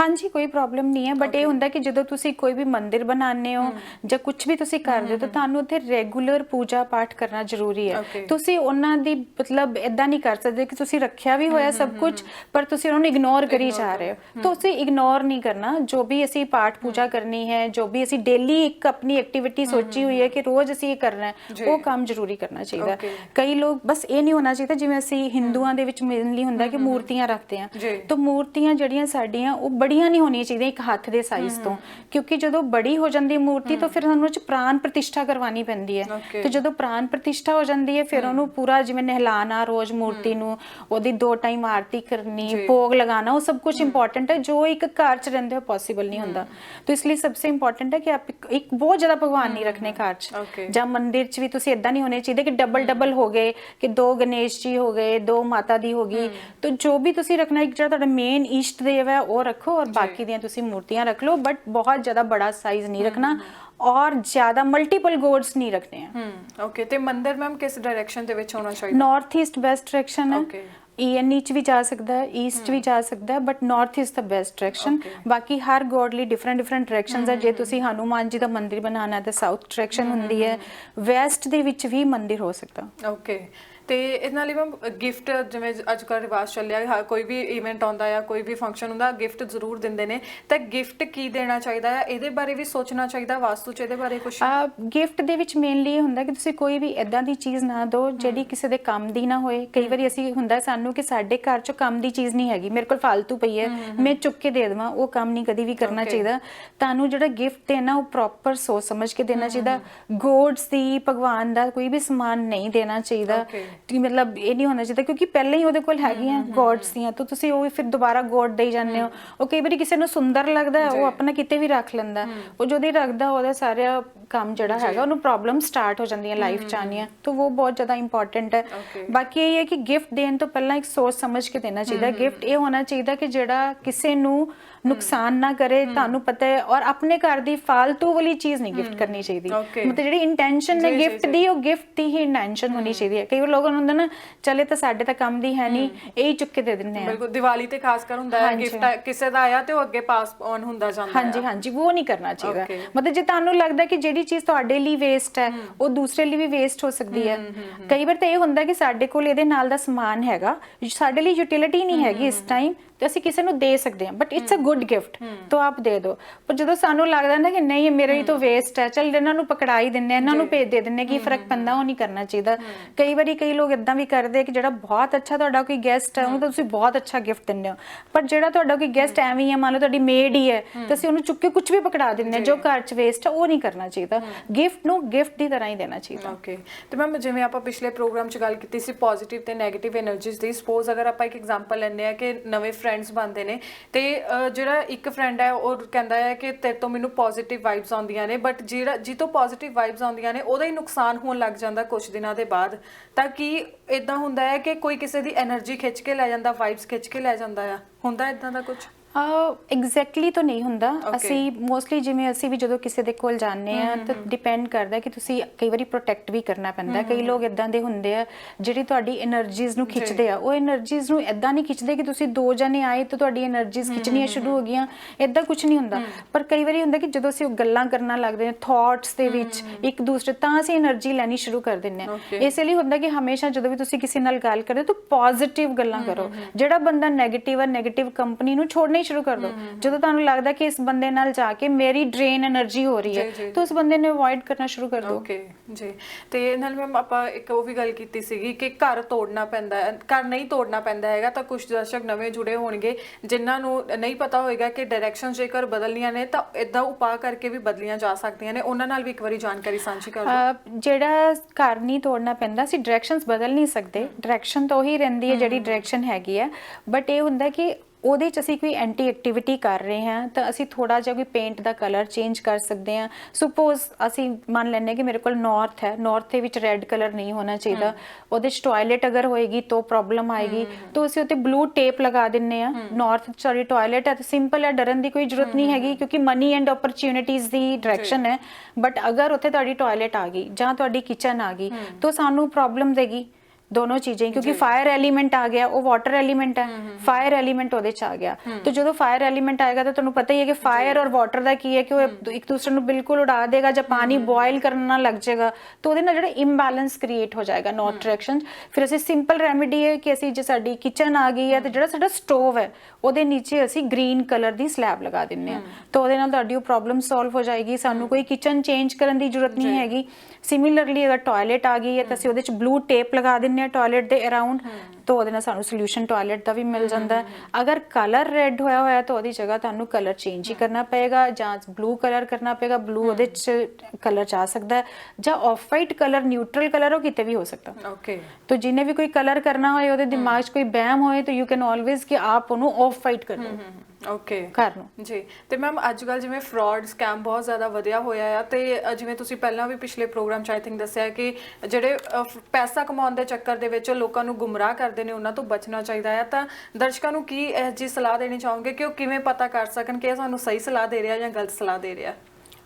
ਹਾਂਜੀ ਕੋਈ ਪ੍ਰੋਬਲਮ ਨਹੀਂ ਹੈ ਬਟ ਇਹ ਹੁੰਦਾ ਕਿ ਜਦੋਂ ਤੁਸੀਂ ਕੋਈ ਵੀ ਮੰਦਿਰ ਬਣਾਉਂਦੇ ਹੋ ਜਾਂ ਕੁਝ ਵੀ ਤੁਸੀਂ ਕਰਦੇ ਹੋ ਤਾਂ ਤੁਹਾਨੂੰ ਉੱਥੇ ਰੈਗੂਲਰ ਪੂਜਾ ਪਾਠ ਕਰਨਾ ਜ਼ਰੂਰੀ ਹੈ. ਤੁਸੀਂ ਉਹਨਾਂ ਦੀ ਮਤਲਬ ਇਦਾਂ ਨਹੀਂ ਕਰ ਸਕਦੇ ਕਿ ਤੁਸੀਂ ਰੱਖਿਆ ਵੀ ਹੋਇਆ ਸਭ ਕੁਝ ਪਰ ਤੁਸੀਂ ਉਹਨਾਂ ਨੂੰ ਇਗਨੋਰ ਕਰੀ ਜਾ ਰਹੇ ਹੋ। ਤੁਸੀਂ ਇਗਨੋਰ ਨਹੀਂ ਕਰਨਾ। ਜੋ ਵੀ ਅਸੀਂ ਪਾਠ ਪੂਜਾ ਕਰਨੀ ਹੈ ਜੋ ਵੀ ਅਸੀਂ ਡੇਲੀ ਇੱਕ ਆਪਣੀ ਐਕਟੀਵਿਟੀ ਸੋਚੀ ਹੋਈ ਹੈ ਕਿ ਰੋਜ਼ ਅਸੀਂ ਇਹ ਕਰਨਾ ਹੈ। ਉਹ ਕੰਮ ਜ਼ਰੂਰੀ ਕਰਨਾ ਚਾਹੀਦਾ. ਕਈ ਲੋਕ ਬਸ ਇਹ ਨਹੀਂ ਹੋਣਾ ਚਾਹੀਦਾ ਜਿਵੇਂ ਅਸੀਂ ਹਿੰਦੂਆਂ ਦੇ ਵਿੱਚ ਮੇਨਲੀ ਹੁੰਦਾ ਕਿ ਮੂਰਤੀਆਂ ਰੱਖਦੇ ਆ। ਤਾਂ ਮੂਰਤੀਆਂ ਜਿਹੜੀਆਂ ਸਾਡੀਆਂ ਉਹ ਬੜੀਆਂ ਨਹੀਂ ਹੋਣੀਆਂ ਚਾਹੀਦੀਆਂ ਇੱਕ ਹੱਥ ਦੇ ਸਾਈਜ਼ ਤੋਂ। ਕਿਉਂਕਿ ਜਦੋਂ ਬੜੀ ਹੋ ਜਾਂਦੀ ਮੂਰਤੀ ਤਾਂ ਫਿਰ ਸਾਨੂੰ ਉਹ ਚ ਪ੍ਰਾਨ ਪ੍ਰਤਿਸ਼ਠਾ ਕਰਵਾਉਣੀ ਪੈਂਦੀ ਹੈ. ਤੇ ਜਦੋਂ ਪ੍ਰਾਨ ਪ੍ਰਤਿਸ਼ਠਾ ਹੋ ਜਾਂਦੀ ਹੈ ਫਿਰ ਉਹਨੂੰ ਪੂਰਾ ਜਿਵੇਂ ਨਹਿਲਾਣਾ ਰੋਜ਼ ਮੂਰਤੀ ਨੂੰ ਉਹਦੀ ਦੋ ਟਾਈਮ ਆਰਤੀ ਕਰਨੀ। ਭੋਗ ਲਗਾਉਣਾ ਉਹ ਸਭ ਕੁਝ ਇੰਪੋਰਟੈਂਟ ਹੈ ਜੋ ਇੱਕ ਘਰ ਚ ਰਹਿੰਦੇ ਹੋ ਪੋਸੀਬਲ ਨਹੀਂ ਹੁੰਦਾ। ਤਾਂ ਇਸ ਲਈ ਸਭ ਤੋਂ ਇੰਪੋਰਟੈਂਟ ਹੈ ਕਿ ਆਪ ਇੱਕ- ਬਹੁਤ ਜ਼ਿਆਦਾ ਭਗਵਾਨ ਨਹੀਂ ਰੱਖਣੇ ਘਰ ਚ. ਜਾਂ ਮੰਦਿਰ ਚ ਵੀ ਤੁਸੀਂ ਇਦਾਂ ਨਹੀਂ ਹੋਣੇ ਚਾਹੀਦੇ ਕਿ ਡਬਲ ਡਬਲ ਹੋ ਗਏ ਕਿ ਦੋ ਗਣੇਸ਼ ਜੀ ਹੋ ਗਏ ਦੋ ਮਾਤਾ ਦੀ ਹੋ ਗਈ। ਤਾਂ ਜੋ ਵੀ ਤੁਸੀਂ ਰੱਖਣਾ ਇੱਕ ਜਿਹੜਾ ਤੁਹਾਡਾ ਮੇਨ ਇਸ਼ਟ ਦੇਵ ਹੈ ਉਹ ਰੱਖੋ ਔਰ ਬਾਕੀ ਦੀਆਂ ਤੁਸੀਂ ਮੂਰਤੀਆਂ ਰੱਖ ਲਓ ਬਟ ਬਹੁਤ ਜ਼ਿਆਦਾ ਬੜਾ ਸਾਈਜ਼ ਨਹੀਂ ਰੱਖਣਾ। ਔਰ ਜ਼ਿਆਦਾ ਮਲਟੀਪਲ ਗੋਡਸ ਨਹੀਂ ਰੱਖਣੇ ਆ। ਹਮ ਓਕੇ ਤੇ ਮੰਦਿਰ ਮੈਮ ਕਿਸ ਡਾਇਰੈਕਸ਼ਨ ਦੇ ਵਿੱਚ ਹੋਣਾ ਚਾਹੀਦਾ? ਨਾਰਥ ਈਸਟ ਵੈਸਟ ਡਾਇਰੈਕਸ਼ਨ ਹੈ। Okay. ਈਐਨਈ ਚ ਵੀ ਜਾ ਸਕਦਾ ਹੈ ਈਸਟ ਵੀ ਜਾ ਸਕਦਾ ਹੈ but north is the best direction. ਬਾਕੀ ਹਰ ਗੋਡ ਲਈ ਡਿਫਰੈਂਟ ਡਿਫਰੈਂਟ ਡਾਇਰੈਕਸ਼ਨਸ ਹੈ। ਜੇ ਤੁਸੀਂ ਹਨੂਮਾਨ ਜੀ ਦਾ ਮੰਦਿਰ ਬਣਾਉਣਾ ਹੈ ਤਾਂ ਸਾਊਥ ਡਾਇਰੈਕਸ਼ਨ ਹੁੰਦੀ ਹੈ ਵੈਸਟ ਦੇ ਵਿੱਚ ਵੀ ਮੰਦਿਰ ਹੋ ਸਕਦਾ। ਓਕੇ ਤੇ ਇਸ ਨਾਲ ਹੀ ਮੈਮ ਗਿਫਟ ਜਿਵੇਂ ਅੱਜ ਕੱਲ੍ਹ ਰਿਵਾਜ ਚੱਲਿਆ ਹੈ ਕੋਈ ਵੀ ਇਵੈਂਟ ਆਉਂਦਾ ਆ ਕੋਈ ਵੀ ਫੰਕਸ਼ਨ ਹੁੰਦਾ ਗਿਫਟ ਜ਼ਰੂਰ ਦਿੰਦੇ ਨੇ। ਤਾਂ ਗਿਫਟ ਕੀ ਦੇਣਾ ਚਾਹੀਦਾ ਆ ਇਹਦੇ ਬਾਰੇ ਵੀ ਸੋਚਣਾ ਚਾਹੀਦਾ ਵਾਸਤੂ ਚ ਇਹਦੇ ਬਾਰੇ ਕੁਝ ਆ ਗਿਫਟ ਦੇ ਵਿੱਚ ਮੇਨਲੀ ਇਹ ਹੁੰਦਾ ਕਿ ਤੁਸੀਂ ਕੋਈ ਵੀ ਇਦਾਂ ਦੀ ਚੀਜ਼ ਨਾ ਦਿਓ ਜਿਹੜੀ ਕਿਸੇ ਦੇ ਕੰਮ ਦੀ ਨਾ ਹੋਏ। ਕਈ ਵਾਰੀ ਅਸੀਂ ਹੁੰਦਾ ਸਾਨੂੰ ਕਿ ਸਾਡੇ ਘਰ 'ਚ ਕੰਮ ਦੀ ਚੀਜ਼ ਨਹੀਂ ਹੈਗੀ ਮੇਰੇ ਕੋਲ ਫालतू ਪਈ ਹੈ ਮੈਂ ਚੁੱਕ ਕੇ ਦੇ ਦੇਵਾਂ ਉਹ ਕੰਮ ਨਹੀਂ ਕਦੀ ਵੀ ਕਰਨਾ. ਚਾਹੀਦਾ। ਤੁਹਾਨੂੰ ਜਿਹੜਾ ਗਿਫਟ ਦੇਣਾ ਉਹ ਪ੍ਰੋਪਰ ਸੋਚ ਸਮਝ ਕੇ ਦੇਣਾ ਚਾਹੀਦਾ। ਗੋਡਸ ਦੀ ਭਗਵਾਨ ਦਾ ਕੋਈ ਵੀ ਸਮਾਨ ਨਹੀਂ ਦੇਣਾ ਚਾਹੀਦਾ. ਕਿ ਮਤਲਬ ਇਹ ਨਹੀਂ ਹੋਣਾ ਚਾਹੀਦਾ ਕਿਉਂਕਿ ਪਹਿਲਾਂ ਹੀ ਉਹਦੇ ਕੋਲ ਹੈਗੀਆਂ ਗੋਡਸ ਦੀਆਂ ਤਾਂ ਤੁਸੀਂ ਉਹ ਫਿਰ ਦੁਬਾਰਾ ਗੋਡ ਦੇਈ ਜਾਂਦੇ ਹੋ। ਉਹ ਕਈ ਵਾਰੀ ਕਿਸੇ ਨੂੰ ਸੁੰਦਰ ਲੱਗਦਾ। ਉਹ ਆਪਣਾ ਕਿਤੇ ਵੀ ਰੱਖ ਲੈਂਦਾ। ਉਹ ਜਦੋਂ ਹੀ ਰੱਖਦਾ ਉਹਦਾ ਸਾਰਾ ਕੰਮ ਜਿਹੜਾ ਹੈਗਾ ਉਹਨੂੰ ਪ੍ਰੋਬਲਮ ਸਟਾਰਟ ਹੋ ਜਾਂਦੀਆਂ ਲਾਈਫ ਚ ਆਉਣੀਆਂ ਤਾਂ ਉਹ ਬਹੁਤ ਜ਼ਿਆਦਾ ਇੰਪੋਰਟੈਂਟ ਹੈ. ਬਾਕੀ ਇਹ ਹੈ ਕਿ ਗਿਫਟ ਦੇਣ ਤੋਂ ਪਹਿਲਾਂ ਇੱਕ ਸੋਚ ਸਮਝ ਕੇ ਦੇਣਾ ਚਾਹੀਦਾ। ਗਿਫਟ ਇਹ ਹੋਣਾ ਚਾਹੀਦਾ ਕਿ ਜਿਹੜਾ ਕਿਸੇ ਨੂੰ ਨੁਕਸਾਨ ਨਾ ਕਰੇ ਤੁਹਾਨੂੰ ਪਤਾ ਹੈ ਔਰ ਆਪਣੇ ਘਰ ਦੀ ਫालतू ਵਾਲੀ ਚੀਜ਼ ਨਹੀਂ ਗਿਫਟ ਕਰਨੀ ਚਾਹੀਦੀ. ਮਤਲਬ ਜਿਹੜੀ ਇੰਟੈਂਸ਼ਨ ਹੈ ਗਿਫਟ। ਦੀ ਉਹ ਗਿਫਟ ਦੀ ਹੀ ਇੰਟੈਂਸ਼ਨ ਹੋਣੀ ਚਾਹੀਦੀ ਹੈ। ਕਈ ਲੋਕ ਉਹਨਾਂ ਹੁੰਦਾ ਨਾ ਚਲੇ ਤਾਂ ਸਾਡੇ ਤਾਂ ਕੰਮ ਦੀ ਹੈ ਨਹੀਂ ਇਹ ਹੀ ਚੁੱਕ ਕੇ ਦੇ ਦਿੰਨੇ ਆ। ਬਿਲਕੁਲ ਦੀਵਾਲੀ ਤੇ ਖਾਸ ਕਰ ਹੁੰਦਾ ਹੈ। ਗਿਫਟ ਕਿਸੇ ਦਾ ਆਇਆ ਤੇ ਉਹ ਅੱਗੇ ਪਾਸ ਔਨ ਹੁੰਦਾ ਜਾਂਦਾ ਹੈ। ਹਾਂਜੀ ਹਾਂਜੀ ਉਹ ਨਹੀਂ ਕਰਨਾ ਚਾਹੀਦਾ. ਮਤਲਬ ਜੇ ਤੁਹਾਨੂੰ ਲੱਗਦਾ ਕਿ ਜਿਹੜੀ ਚੀਜ਼ ਤੁਹਾਡੇ ਲਈ ਵੇਸਟ ਹੈ ਉਹ ਦੂਸਰੇ ਲਈ ਵੀ ਵੇਸਟ ਹੋ ਸਕਦੀ ਹੈ। ਕਈ ਵਾਰ ਤਾਂ ਇਹ ਹੁੰਦਾ ਕਿ ਸਾਡੇ ਕੋਲ ਇਹਦੇ ਨਾਲ ਦਾ ਸਮਾਨ ਹੈਗਾ ਸਾਡੇ ਲਈ ਯੂਟਿਲਿਟੀ ਨਹੀਂ ਹੈਗੀ ਇਸ ਟਾਈਮ ਤੇ ਅਸੀਂ ਕਿਸੇ ਨੂੰ ਦੇ ਸਕਦੇ ਹਾਂ but it's a good gift ਤੋਂ ਆਪ ਦੇ ਦਿਓ ਪਰ ਜਦੋਂ ਸਾਨੂੰ ਲੱਗਦਾ ਨਾ ਕਿ ਨਹੀਂ ਇਹ ਮੇਰੇ ਲਈ ਤਾਂ ਵੇਸਟ ਹੈ ਚਲ ਇਹਨਾਂ ਨੂੰ ਪਕੜਾਈ ਦਿੰਨੇ ਇਹਨਾਂ ਨੂੰ ਭੇਜ ਦੇ ਦਿੰਨੇ ਕੀ ਫ਼ਰਕ ਪੈਂਦਾ ਉਹ ਨਹੀਂ ਕਰਨਾ ਚਾਹੀਦਾ। ਕਈ ਵਾਰੀ ਕਈ ਲੋਕ ਇਦਾਂ ਵੀ ਕਰਦੇ ਕਿ ਜਿਹੜਾ ਬਹੁਤ ਅੱਛਾ ਤੁਹਾਡਾ ਕੋਈ ਗੈਸਟ ਹੈ ਉਹਨੂੰ ਤੁਸੀਂ ਬਹੁਤ ਅੱਛਾ ਗਿਫਟ ਦਿੰਨੇ ਹੋ। ਪਰ ਜਿਹੜਾ ਤੁਹਾਡਾ ਕੋਈ ਗੈਸਟ ਐਵੇਂ ਹੀ ਹੈ ਮੰਨ ਲਓ ਤੁਹਾਡੀ ਮੇਡ ਹੀ ਹੈ ਤੇ ਅਸੀਂ ਉਹਨੂੰ ਚੁੱਕ ਕੇ ਕੁਝ ਵੀ ਪਕੜਾ ਦਿੰਨੇ ਜੋ ਘਰ 'ਚ ਵੇਸਟ ਹੈ ਉਹ ਨਹੀਂ ਕਰਨਾ ਚਾਹੀਦਾ। ਗਿਫਟ ਨੂੰ ਗਿਫਟ ਦੀ ਤਰ੍ਹਾਂ ਹੀ ਦੇਣਾ ਚਾਹੀਦਾ। ਓਕੇ ਤੇ ਮੈਮ ਜਿਵੇਂ ਆਪਾਂ ਪਿਛਲੇ ਪ੍ਰੋਗਰਾਮ 'ਚ ਗੱਲ ਕੀਤੀ ਸੀ ਪੋਜ਼ਿਟਿਵ ਤੇ ਨੈਗੇਟਿਵ એનર્ਜੀਜ਼ ਦੀ ਸਪੋਜ਼ ਅਗਰ ਆਪਾਂ ਇੱਕ ਐਗਜ਼ਾਮਪਲ ਲੈਣੇ ਆ ਕਿ ਨਵੇਂ ਫਰੈਂਡਸ ਬਣਦੇ ਨੇ। ਤੇ ਜਿਹੜਾ ਇੱਕ ਫਰੈਂਡ ਹੈ, ਉਹ ਕਹਿੰਦਾ ਹੈ ਕਿ ਤੇਰੇ ਤੋਂ ਮੈਨੂੰ ਪੋਜ਼ਿਟਿਵ ਵਾਈਬਸ ਆਉਂਦੀਆਂ ਨੇ ਬਟ ਜਿਹੜਾ ਜਿਹ ਤੋਂ ਪੋਜ਼ਿਟਿਵ ਵਾਈਬਸ ਆਉਂਦੀਆਂ ਨੇ, ਉਹਦਾ ਹੀ ਨੁਕਸਾਨ ਹੋਣ ਲੱਗ ਜਾਂਦਾ ਕੁਝ ਦਿਨਾਂ ਦੇ ਬਾਅਦ। ਤਾਂ ਕੀ ਇਦਾਂ ਹੁੰਦਾ ਹੈ ਕਿ ਕੋਈ ਕਿਸੇ ਦੀ એનર્ਜੀ ਖਿੱਚ ਕੇ ਲੈ ਜਾਂਦਾ ਵਾਈਬਸ ਖਿੱਚ ਕੇ ਲੈ ਜਾਂਦਾ ਆ? ਹੁੰਦਾ ਇਦਾਂ ਦਾ ਕੁਝ ਐਗਜ਼ੈਕਟਲੀ ਤਾਂ ਨਹੀਂ ਹੁੰਦਾ। ਅਸੀਂ ਮੋਸਟਲੀ ਜਿਵੇਂ ਅਸੀਂ ਵੀ ਜਦੋਂ ਕਿਸੇ ਦੇ ਕੋਲ ਜਾਂਦੇ ਆ ਤਾਂ ਡਿਪੈਂਡ ਕਰਦਾ ਕਿ ਤੁਸੀਂ ਕਈ ਵਾਰੀ ਪ੍ਰੋਟੈਕਟ ਵੀ ਕਰਨਾ ਪੈਂਦਾ। ਕਈ ਲੋਕ ਇਦਾਂ ਦੇ ਹੁੰਦੇ ਆ ਜਿਹੜੇ ਤੁਹਾਡੀ એનર્ਜੀਜ਼ ਨੂੰ ਖਿੱਚਦੇ ਆ। ਉਹ એનર્ਜੀਜ਼ ਨੂੰ ਇਦਾਂ ਨਹੀਂ ਖਿੱਚਦੇ ਕਿ ਤੁਸੀਂ ਦੋ ਜਣੇ ਆਏ ਤਾਂ ਤੁਹਾਡੀ એનર્ਜੀਜ਼ ਖਿੱਚਣੀਆਂ ਸ਼ੁਰੂ ਹੋ ਗਈਆਂ। ਇਦਾਂ ਕੁਝ ਨਹੀਂ ਹੁੰਦਾ। ਪਰ ਕਈ ਵਾਰੀ ਹੁੰਦਾ ਕਿ ਜਦੋਂ ਅਸੀਂ ਗੱਲਾਂ ਕਰਨਾ ਲੱਗਦੇ ਨੇ ਥਾਟਸ ਦੇ ਵਿੱਚ ਇੱਕ ਦੂਸਰੇ ਤਾਂ ਅਸੀਂ એનર્ਜੀ ਲੈਣੀ ਸ਼ੁਰੂ ਕਰ ਦਿੰਨੇ ਆ ਇਸੇ ਲਈ ਹੁੰਦਾ ਕਿ ਹਮੇਸ਼ਾ ਜਦੋਂ ਵੀ ਤੁਸੀਂ ਕਿਸੇ ਨਾਲ ਗੱਲ ਕਰਦੇ ਹੋ ਤਾਂ ਪੋਜ਼ਿਟਿਵ ਗੱਲਾਂ ਕਰੋ। ਜਿਹੜਾ ਬੰਦਾ ਨੈਗੇਟਿਵ ਆ ਨੈਗੇਟਿਵ ਕੰਪਨੀ ਨੂੰ ਛੋੜਨੇ ਹੀ ਸ਼ੁਰੂ ਕਰ ਦਿਓ ਜਦੋਂ ਤੁਹਾਨੂੰ ਲੱਗਦਾ ਕਿ ਇਸ ਬੰਦੇ ਨਾਲ ਜਾ ਕੇ ਮੇਰੀ ਡਰੇਨ એનર્ਜੀ ਹੋ ਰਹੀ ਹੈ ਤਾਂ ਉਸ ਬੰਦੇ ਨੂੰ ਅਵੋਇਡ ਕਰਨਾ ਸ਼ੁਰੂ ਕਰ ਦਿਓ ਓਕੇ ਜੀ। ਤੇ ਨਾਲ ਮੈਮ ਆਪਾਂ ਇੱਕ ਉਹ ਵੀ ਗੱਲ ਕੀਤੀ ਸੀਗੀ ਕਿ ਘਰ ਤੋੜਨਾ ਪੈਂਦਾ ਹੈ ਘਰ ਨਹੀਂ ਤੋੜਨਾ ਪੈਂਦਾ ਹੈਗਾ ਤਾਂ ਕੁਝ ਦਰਸ਼ਕ ਨਵੇਂ ਜੁੜੇ ਹੋਣਗੇ ਜਿਨ੍ਹਾਂ ਨੂੰ ਨਹੀਂ ਪਤਾ ਹੋਏਗਾ ਕਿ ਡਾਇਰੈਕਸ਼ਨ ਜੇਕਰ ਬਦਲਣੀਆਂ ਨੇ ਤਾਂ ਇਦਾਂ ਉਪਾਅ ਕਰਕੇ ਵੀ ਬਦਲੀਆਂ ਜਾ ਸਕਦੀਆਂ ਨੇ। ਉਹਨਾਂ ਨਾਲ ਵੀ ਇੱਕ ਵਾਰੀ ਜਾਣਕਾਰੀ ਸਾਂਝੀ ਕਰ ਜਿਹੜਾ ਘਰ ਨਹੀਂ ਤੋੜਨਾ ਪੈਂਦਾ ਸੀ ਡਾਇਰੈਕਸ਼ਨਸ ਬਦਲ ਨਹੀਂ ਸਕਦੇ। ਡਾਇਰੈਕਸ਼ਨ ਤਾਂ ਉਹੀ ਰਹਿੰਦੀ ਹੈ ਜਿਹੜੀ ਡਾਇਰੈਕਸ਼ਨ ਹੈਗੀ ਹੈ। ਬਟ ਇਹ ਹੁੰਦਾ ਕਿ ਉਹਦੇ 'ਚ ਅਸੀਂ ਕੋਈ ਐਂਟੀ ਐਕਟੀਵਿਟੀ ਕਰ ਰਹੇ ਹਾਂ ਤਾਂ ਅਸੀਂ ਥੋੜਾ ਜਿਹਾ ਕੋਈ ਪੇਂਟ ਦਾ ਕਲਰ ਚੇਂਜ ਕਰ ਸਕਦੇ ਹਾਂ। ਸੁਪੋਜ਼ ਅਸੀਂ ਮੰਨ ਲੈਂਦੇ ਕਿ ਮੇਰੇ ਕੋਲ ਨਾਰਥ ਹੈ ਨਾਰਥ ਦੇ ਵਿੱਚ ਰੈੱਡ ਕਲਰ ਨਹੀਂ ਹੋਣਾ ਚਾਹੀਦਾ। ਉਹਦੇ 'ਚ ਟਾਇਲਟ ਅਗਰ ਹੋਏਗੀ ਤਾਂ ਪ੍ਰੋਬਲਮ ਆਏਗੀ। ਤਾਂ ਅਸੀਂ ਉੱਤੇ ਬਲੂ ਟੇਪ ਲਗਾ ਦਿੰਨੇ ਆ ਨਾਰਥ ਸੌਰੀ ਟਾਇਲਟ ਹੈ ਤਾਂ ਸਿੰਪਲ ਹੈ ਡਰਨ ਦੀ ਕੋਈ ਜ਼ਰੂਰਤ ਨਹੀਂ ਹੈਗੀ ਕਿਉਂਕਿ ਮਨੀ ਐਂਡ ਓਪਰਚ्युनिटीज ਦੀ ਡਾਇਰੈਕਸ਼ਨ ਹੈ। ਬਟ ਅਗਰ ਉੱਥੇ ਤੁਹਾਡੀ ਟਾਇਲਟ ਆ ਗਈ ਜਾਂ ਤੁਹਾਡੀ ਕਿਚਨ ਆ ਗਈ ਤਾਂ ਸਾਨੂੰ ਪ੍ਰੋਬਲਮ ਦੇਗੀ। ਦੋਨੋਂ ਚੀਜ਼ਾਂ ਕਿਉਂਕਿ ਫਾਇਰ ਐਲੀਮੈਂਟ ਆ ਗਿਆ ਉਹ ਵਾਟਰ ਐਲੀਮੈਂਟ ਹੈ ਫਾਇਰ ਐਲੀਮੈਂਟ ਉਹਦੇ ਚ ਆ ਗਿਆ। ਤਾਂ ਜਦੋਂ ਫਾਇਰ ਐਲੀਮੈਂਟ ਆਏਗਾ ਤਾਂ ਤੁਹਾਨੂੰ ਪਤਾ ਹੀ ਹੈ ਕਿ ਫਾਇਰ ਔਰ ਵਾਟਰ ਦਾ ਕੀ ਹੈ ਕਿ ਉਹ ਇੱਕ ਦੂਸਰੇ ਨੂੰ ਬਿਲਕੁਲ ਉਡਾ ਦੇਗਾ ਜਾਂ ਪਾਣੀ ਬੋਇਲ ਕਰਨਾ ਲੱਗ ਜਾਏਗਾ ਤਾਂ ਉਹਦੇ ਨਾਲ ਜਿਹੜਾ ਇੰਬੈਲੈਂਸ ਕ੍ਰੀਏਟ ਹੋ ਜਾਏਗਾ ਨੋਟ ਡਾਇਰੈਕਸ਼ਨ ਫਿਰ ਅਸੀਂ ਸਿੰਪਲ ਰੈਮੇਡੀ ਹੈ ਕਿ ਅਸੀਂ ਜੇ ਸਾਡੀ ਕਿਚਨ ਆ ਗਈ ਹੈ ਤੇ ਜਿਹੜਾ ਸਾਡਾ ਸਟੋਵ ਹੈ ਉਹਦੇ ਨੀਚੇ ਅਸੀਂ ਗ੍ਰੀਨ ਕਲਰ ਦੀ ਸਲੈਬ ਲਗਾ ਦਿੰਨੇ ਆ ਤਾਂ ਉਹਦੇ ਨਾਲ ਤੁਹਾਡੀ ਉਹ ਪ੍ਰੋਬਲਮ ਸੋਲਵ ਹੋ ਜਾਏਗੀ ਸਾਨੂੰ ਕੋਈ ਕਿਚਨ ਚੇਂਜ ਕਰਨ ਦੀ ਜ਼ਰੂਰਤ ਨਹੀਂ ਹੈਗੀ। ਸਿਮਿਲਰਲੀ ਅਗਰ ਟਾਇਲਟ ਆ ਗਈ ਹੈ ਤਾਂ ਅਸੀਂ ਉਹਦੇ ਚ ਬਲੂ ਟੇਪ ਲਗਾ ਦਿੰਨੇ ਹੁੰਨੇ ਟਾਇਲਟ ਦੇ ਅਰਾਊਂਡ ਤਾਂ ਉਹਦੇ ਨਾਲ ਸਾਨੂੰ ਸੋਲੂਸ਼ਨ ਟਾਇਲਟ ਦਾ ਵੀ ਮਿਲ ਜਾਂਦਾ। ਅਗਰ ਕਲਰ ਰੈੱਡ ਹੋਇਆ ਹੋਇਆ ਤਾਂ ਉਹਦੀ ਜਗ੍ਹਾ ਤੁਹਾਨੂੰ ਕਲਰ ਚੇਂਜ ਹੀ ਕਰਨਾ ਪਏਗਾ ਜਾਂ ਬਲੂ ਕਲਰ ਕਰਨਾ ਪਏਗਾ। ਬਲੂ ਉਹਦੇ ਚ ਕਲਰ ਜਾ ਸਕਦਾ ਹੈ ਜਾਂ off white colour neutral colour ਉਹ ਕਿਤੇ ਵੀ ਹੋ ਸਕਦਾ। ਓਕੇ ਤਾਂ ਜਿਨੇ ਵੀ ਕੋਈ ਕਲਰ ਕਰਨਾ ਹੋਏ ਉਹਦੇ ਦਿਮਾਗ 'ਚ ਕੋਈ ਬਹਿਮ ਹੋਏ ਤਾਂ ਯੂ ਕੈਨ ਆਲਵੇਜ਼ ਕਿ ਆਪ ਉਹਨੂੰ ਆਫ ਵਾਈਟ ਕਰ ਦਿਓ। ਓਕੇ ਘਰ ਨੂੰ। ਜੀ ਤੇ ਮੈਮ ਅੱਜ ਕੱਲ ਜਿਵੇਂ ਫਰਾਡ ਸਕੈਮ ਬਹੁਤ ਜ਼ਿਆਦਾ ਵਧਿਆ ਹੋਇਆ ਆ ਤੇ ਅ, ਜਿਵੇਂ ਤੁਸੀਂ ਪਹਿਲਾਂ ਵੀ ਪਿਛਲੇ ਪ੍ਰੋਗਰਾਮ 'ਚ ਆਈ ਥਿੰਕ ਦੱਸਿਆ ਕਿ ਜਿਹੜੇ ਅ, ਫ- ਪੈਸਾ ਕਮਾਉਣ ਦੇ ਚੱਕਰ ਦੇ ਵਿੱਚ ਲੋਕਾਂ ਨੂੰ ਗੁੰਮਰਾਹ ਕਰਦੇ ਨੇ ਉਹਨਾਂ ਤੋਂ ਬਚਣਾ ਚਾਹੀਦਾ ਆ। ਤਾਂ ਦਰਸ਼ਕਾਂ ਨੂੰ ਕੀ ਇਹ ਜੀ ਸਲਾਹ ਦੇਣੀ ਚਾਹੋਗੇ ਕਿ ਉਹ ਕਿਵੇਂ ਪਤਾ ਕਰ ਸਕਣ ਕਿ ਇਹ ਸਾਨੂੰ ਸਹੀ ਸਲਾਹ ਦੇ ਰਿਹਾ ਜਾਂ ਗਲਤ ਸਲਾਹ ਦੇ ਰਿਹਾ?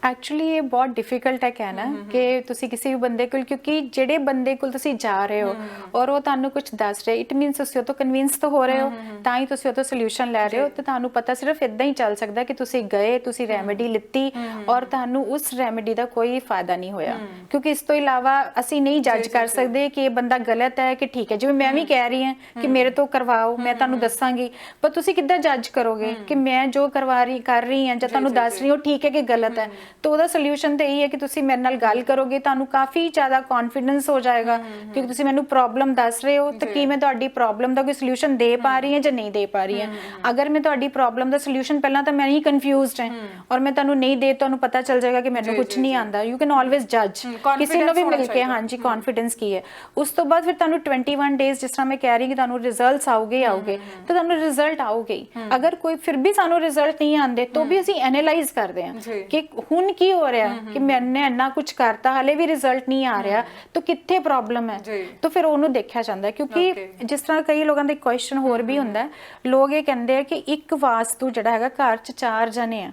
ਐਕਚੁਅਲੀ ਇਹ ਬਹੁਤ ਡਿਫਿਕਲਟ ਹੈ ਕਹਿਣਾ ਕਿ ਤੁਸੀਂ ਕਿਸੇ ਵੀ ਬੰਦੇ ਕੋਲ ਕਿਉਂਕਿ ਜਿਹੜੇ ਬੰਦੇ ਕੋਲ ਤੁਸੀਂ ਜਾ ਰਹੇ ਹੋ ਔਰ ਉਹ ਤੁਹਾਨੂੰ ਕੁਝ ਦੱਸ ਰਿਹਾ ਇਟ ਮੀਨਸ ਤੁਸੀਂ ਉਹ ਤੋਂ ਕਨਵਿੰਸ ਤਾਂ ਹੋ ਰਹੇ ਹੋ ਤਾਂ ਹੀ ਤੁਸੀਂ ਉਹ ਤੋਂ ਸੋਲੂਸ਼ਨ ਲੈ ਰਹੇ ਹੋ ਤੇ ਤੁਹਾਨੂੰ ਪਤਾ ਸਿਰਫ ਇਦਾਂ ਹੀ ਚੱਲ ਸਕਦਾ ਕਿ ਤੁਸੀਂ ਗਏ ਤੁਸੀਂ ਰੈਮੇਡੀ ਲਿੱਤੀ ਔਰ ਤੁਹਾਨੂੰ ਉਸ ਰੈਮੇਡੀ ਦਾ ਕੋਈ ਫਾਇਦਾ ਨਹੀਂ ਹੋਇਆ। ਕਿਉਂਕਿ ਇਸ ਤੋਂ ਇਲਾਵਾ ਅਸੀਂ ਨਹੀਂ ਜੱਜ ਕਰ ਸਕਦੇ ਕਿ ਇਹ ਬੰਦਾ ਗਲਤ ਹੈ ਕਿ ਠੀਕ ਹੈ। ਜਿਵੇਂ ਮੈਂ ਵੀ ਕਹਿ ਰਹੀ ਹਾਂ ਕਿ ਮੇਰੇ ਤੋਂ ਕਰਵਾਓ ਮੈਂ ਤੁਹਾਨੂੰ ਦੱਸਾਂਗੀ। ਪਰ ਤੁਸੀਂ ਕਿੱਦਾਂ ਜੱਜ ਕਰੋਗੇ ਕਿ ਮੈਂ ਜੋ ਕਰਵਾ ਰਹੀ ਕਰ ਰਹੀ ਹਾਂ ਜਾਂ ਤੁਹਾਨੂੰ ਦੱਸ ਰਹੀ ਹਾਂ ਉਹ ਠੀਕ ਹੈ ਕਿ ਗਲਤ ਹੈ? ਤਾਂ ਉਹਦਾ ਸੋਲੂਸ਼ਨ ਤੇ ਇਹ ਹੈ ਕਿ ਤੁਸੀਂ ਮੇਰੇ ਨਾਲ ਗੱਲ ਕਰੋਗੇ ਤੁਹਾਨੂੰ ਕਾਫੀ ਜ਼ਿਆਦਾ ਕੌਨਫੀਡੈਂਸ ਹੋ ਜਾਏਗਾ ਕਿਉਂਕਿ ਤੁਸੀਂ ਮੈਨੂੰ ਪ੍ਰੋਬਲਮ ਦੱਸ ਰਹੇ ਹੋ ਤਾਂ ਕੀ ਮੈਂ ਤੁਹਾਡੀ ਪ੍ਰੋਬਲਮ ਦਾ ਕੋਈ ਸੋਲੂਸ਼ਨ ਦੇ ਪਾ ਰਹੀ ਹਾਂ ਜਾਂ ਨਹੀਂ ਦੇ ਪਾ ਰਹੀ ਹਾਂ? ਅਗਰ ਮੈਂ ਤੁਹਾਡੀ ਪ੍ਰੋਬਲਮ ਦਾ ਸੋਲੂਸ਼ਨ ਪਹਿਲਾਂ ਤਾਂ ਮੈਂ ਹੀ ਕਨਫਿਊਜ਼ਡ ਹਾਂ ਔਰ ਮੈਂ ਤੁਹਾਨੂੰ ਨਹੀਂ ਦੇ ਤੁਹਾਨੂੰ ਪਤਾ ਚੱਲ ਜਾਏਗਾ ਕਿ ਮੈਨੂੰ ਕੁਝ ਨਹੀਂ ਆਂਦਾ ਯੂ ਕੈਨ ਆਲਵੇਜ਼ ਜੱਜ ਕਿਸੇ ਨੂੰ ਵੀ ਮਿਲ ਕੇ। ਹਾਂਜੀ ਕੌਨਫੀਡੈਂਸ ਕੀ ਹੈ? ਉਸ ਤੋਂ ਬਾਅਦ ਫਿਰ ਤੁਹਾਨੂੰ 21 ਡੇਜ਼ ਜਿਸ ਤਰ੍ਹਾਂ ਮੈਂ ਕਹਿ ਰਹੀ ਕਿ ਤੁਹਾਨੂੰ ਰਿਜ਼ਲਟਸ ਆਉਗੇ ਆਉਗੇ ਤਾਂ ਤੁਹਾਨੂੰ ਰਿਜ਼ਲਟ ਆਉਗੇ ਅਗਰ ਕੋਈ ਫਿਰ ਵੀ ਸਾਨੂੰ ਰਿਜ਼ਲਟ ਨਹੀਂ ਆਉਂਦੇ ਤਾਂ ਵੀ ਅਸੀਂ ਐਨਾਲਾਈਜ਼ ਕਰਦੇ ਹਾਂ। ਕਿ ਹੁਣ ਕੀ ਹੋ ਰਿਹਾ? ਕਿ ਮੈਨੇ ਇੰਨਾ ਕੁਝ ਕਰਤਾ ਹਲੇ ਵੀ ਰਿਜ਼ਲਟ ਨਹੀਂ ਆ ਰਿਹਾ। ਤਾਂ ਕਿੱਥੇ ਪ੍ਰੋਬਲਮ ਹੈ। ਤਾਂ ਫਿਰ ਉਹਨੂੰ ਦੇਖਿਆ ਜਾਂਦਾ ਕਿਉਂਕਿ. ਜਿਸ ਤਰ੍ਹਾਂ ਕਈ ਲੋਕਾਂ ਦਾ ਕੁਐਸਚਨ ਹੋਰ ਵੀ ਹੁੰਦਾ ਲੋਕ ਇਹ ਕਹਿੰਦੇ ਆ ਕਿ ਇੱਕ ਵਾਸਤੂ ਜਿਹੜਾ ਹੈਗਾ ਘਰ 'ਚ ਚਾਰ ਜਣੇ ਆ।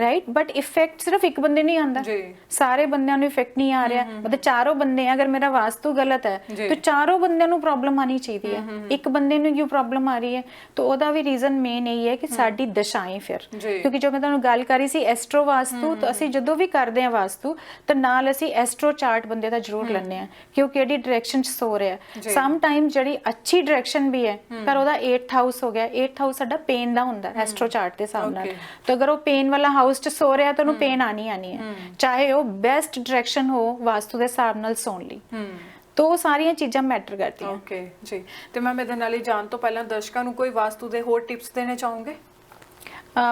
ਰਾਈਟ ਬਟ ਇਫੈਕਟ ਸਿਰਫ ਇੱਕ ਬੰਦੇ ਨਹੀਂ ਆਉਂਦਾ। ਜੀ। ਸਾਰੇ ਬੰਦਿਆਂ ਨੂੰ ਇਫੈਕਟ ਨਹੀਂ ਆ ਰਿਹਾ। ਮਤਲਬ ਚਾਰੋਂ ਬੰਦੇ ਆ ਅਗਰ ਮੇਰਾ ਵਾਸਤੂ ਗਲਤ ਹੈ। ਤਾਂ ਚਾਰੋਂ ਬੰਦਿਆਂ ਨੂੰ ਪ੍ਰੋਬਲਮ ਆਣੀ ਚਾਹੀਦੀ ਹੈ। ਇੱਕ ਬੰਦੇ ਨੂੰ ਕਿਉਂ ਪ੍ਰੋਬਲਮ ਆ ਰਹੀ ਹੈ? ਤਾਂ ਉਹਦਾ ਵੀ ਰੀਜ਼ਨ ਮੇਨ ਇਹ ਹੈ ਕਿ ਸਾਡੀ ਦਸ਼ਾएं ਫਿਰ। ਕਿਉਂਕਿ ਜੋ ਮੈਂ ਤੁਹਾਨੂੰ ਗੱਲ ਕਰੀ ਸੀ ਐਸਟ੍ਰੋ ਵਾਸਤੂ ਤਾਂ ਅਸੀਂ ਜਦੋਂ ਵੀ ਕਰਦੇ ਹਾਂ ਵਾਸਤੂ ਤਾਂ ਨਾਲ ਅਸੀਂ ਐਸਟ੍ਰੋ ਚਾਰਟ ਬੰਦੇ ਦਾ ਜ਼ਰੂਰ ਲੈਂਦੇ ਹਾਂ। ਕਿ ਉਹ ਕਿਹੜੀ ਡਾਇਰੈਕਸ਼ਨ 'ਚ ਸੋ ਰਿਹਾ। ਸਮ ਟਾਈਮ ਜਿਹੜੀ ਅੱਛੀ ਡਾਇਰੈਕਸ਼ਨ ਵੀ ਹੈ ਪਰ ਉਹਦਾ 8th ਹਾਊਸ ਹੋ ਗਿਆ। 8th ਹਾਊਸ ਸਾਡਾ ਪੇਨ ਦਾ ਹੁੰਦਾ ਐਸਟ੍ਰੋ ਚਾਰਟ ਦੇ ਹਿਸਾਬ ਨਾਲ. ਤਾਂ ਅਗਰ ਉਹ ਪੇਨ ਵਾਲਾ ਹਾਊਸ 'ਚ ਸੋ ਰਿਹਾ ਤਾਂ ਉਹਨੂੰ ਪੇਨ ਆਣੀ ਆਣੀ ਹੈ। ਚਾਹੇ ਉਹ ਬੈਸਟ ਡਾਇਰੈਕਸ਼ਨ ਹੋ ਵਾਸਤੂ ਦੇ ਹਿਸਾਬ ਨਾਲ ਸੌਣ ਲਈ। ਤਾਂ ਉਹ ਸਾਰੀਆਂ ਚੀਜ਼ਾਂ ਮੈਟਰ ਕਰਦੀਆਂ। ਓਕੇ ਜੀ। ਤੇ ਮੈਂ ਇਹਦੇ ਨਾਲ ਹੀ ਜਾਣ ਤੋਂ ਪਹਿਲਾਂ ਦਰਸ਼ਕਾਂ ਨੂੰ ਕੋਈ ਵਾਸਤੂ ਦੇ ਹੋਰ ਟਿਪਸ ਦੇਣੇ ਚਾਹੋਗੇ?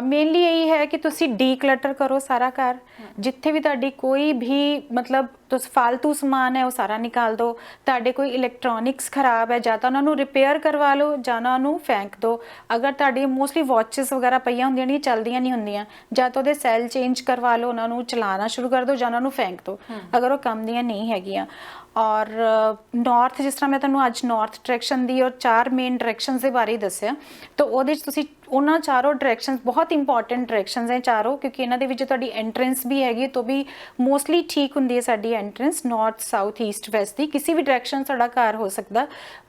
ਮੇਨਲੀ ਇਹੀ ਹੈ ਕਿ ਤੁਸੀਂ ਡੀਕਲਟਰ ਕਰੋ ਸਾਰਾ ਘਰ। ਜਿੱਥੇ ਵੀ ਤੁਹਾਡੀ ਕੋਈ ਵੀ ਮਤਲਬ ਤੁਸੀਂ ਫालतू ਸਮਾਨ ਹੈ ਉਹ ਸਾਰਾ ਨਿਕਾਲ ਦਿਓ ਤੁਹਾਡੇ ਕੋਈ ਇਲੈਕਟ੍ਰੋਨਿਕਸ ਖਰਾਬ ਹੈ ਜਾਂ ਤਾਂ ਉਹਨਾਂ ਨੂੰ ਰਿਪੇਅਰ ਕਰਵਾ ਲਓ ਜਾਂ ਉਹਨਾਂ ਨੂੰ ਫੈਂਕ ਦਿਓ ਅਗਰ ਤੁਹਾਡੀ ਮੋਸਟਲੀ ਵਾਚਸ ਵਗੈਰਾ ਪਈਆਂ ਹੁੰਦੀਆਂ ਨਹੀਂ ਚੱਲਦੀਆਂ ਨਹੀਂ ਹੁੰਦੀਆਂ। ਜਾਂ ਤਾਂ ਉਹਦੇ ਸੈੱਲ ਚੇਂਜ ਕਰਵਾ ਲਓ ਉਹਨਾਂ ਨੂੰ ਚਲਾਉਣਾ ਸ਼ੁਰੂ ਕਰ ਦਿਓ ਜਾਂ ਉਹਨਾਂ ਨੂੰ ਫੈਂਕ ਦਿਓ ਅਗਰ ਉਹ ਕੰਮ ਦੀਆਂ ਨਹੀਂ ਹੈਗੀਆਂ। ਔਰ ਨਾਰਥ ਜਿਸ ਤਰ੍ਹਾਂ ਮੈਂ ਤੁਹਾਨੂੰ ਅੱਜ ਨਾਰਥ ਡਾਇਰੈਕਸ਼ਨ ਦੀ ਔਰ ਚਾਰ ਮੇਨ ਡਾਇਰੈਕਸ਼ਨਸ ਦੇ ਬਾਰੇ ਦੱਸਿਆ ਤਾਂ ਉਹਦੇ ਵਿੱਚ ਤੁਸੀਂ ਉਹਨਾਂ ਚਾਰੋਂ ਡਾਇਰੈਕਸ਼ਨਸ ਬਹੁਤ ਇੰਪੋਰਟੈਂਟ ਡਾਇਰੈਕਸ਼ਨਸ ਹੈ ਚਾਰੋਂ ਕਿਉਂਕਿ ਇਹਨਾਂ ਦੇ ਵਿੱਚ ਤੁਹਾਡੀ ਐਂਟਰੈਂਸ ਵੀ ਹੈਗੀ ਤਾਂ ਵੀ ਮੋਸਟਲੀ ਠੀਕ ਹੁੰਦੀ ਹੈ ਸਾਡੀ entrance north south east west ਦੀ ਕਿਸੇ ਵੀ ਡਾਇਰੈਕਸ਼ਨ ਤੁਹਾਡਾ ਘਰ ਹੋ ਸਕਦਾ।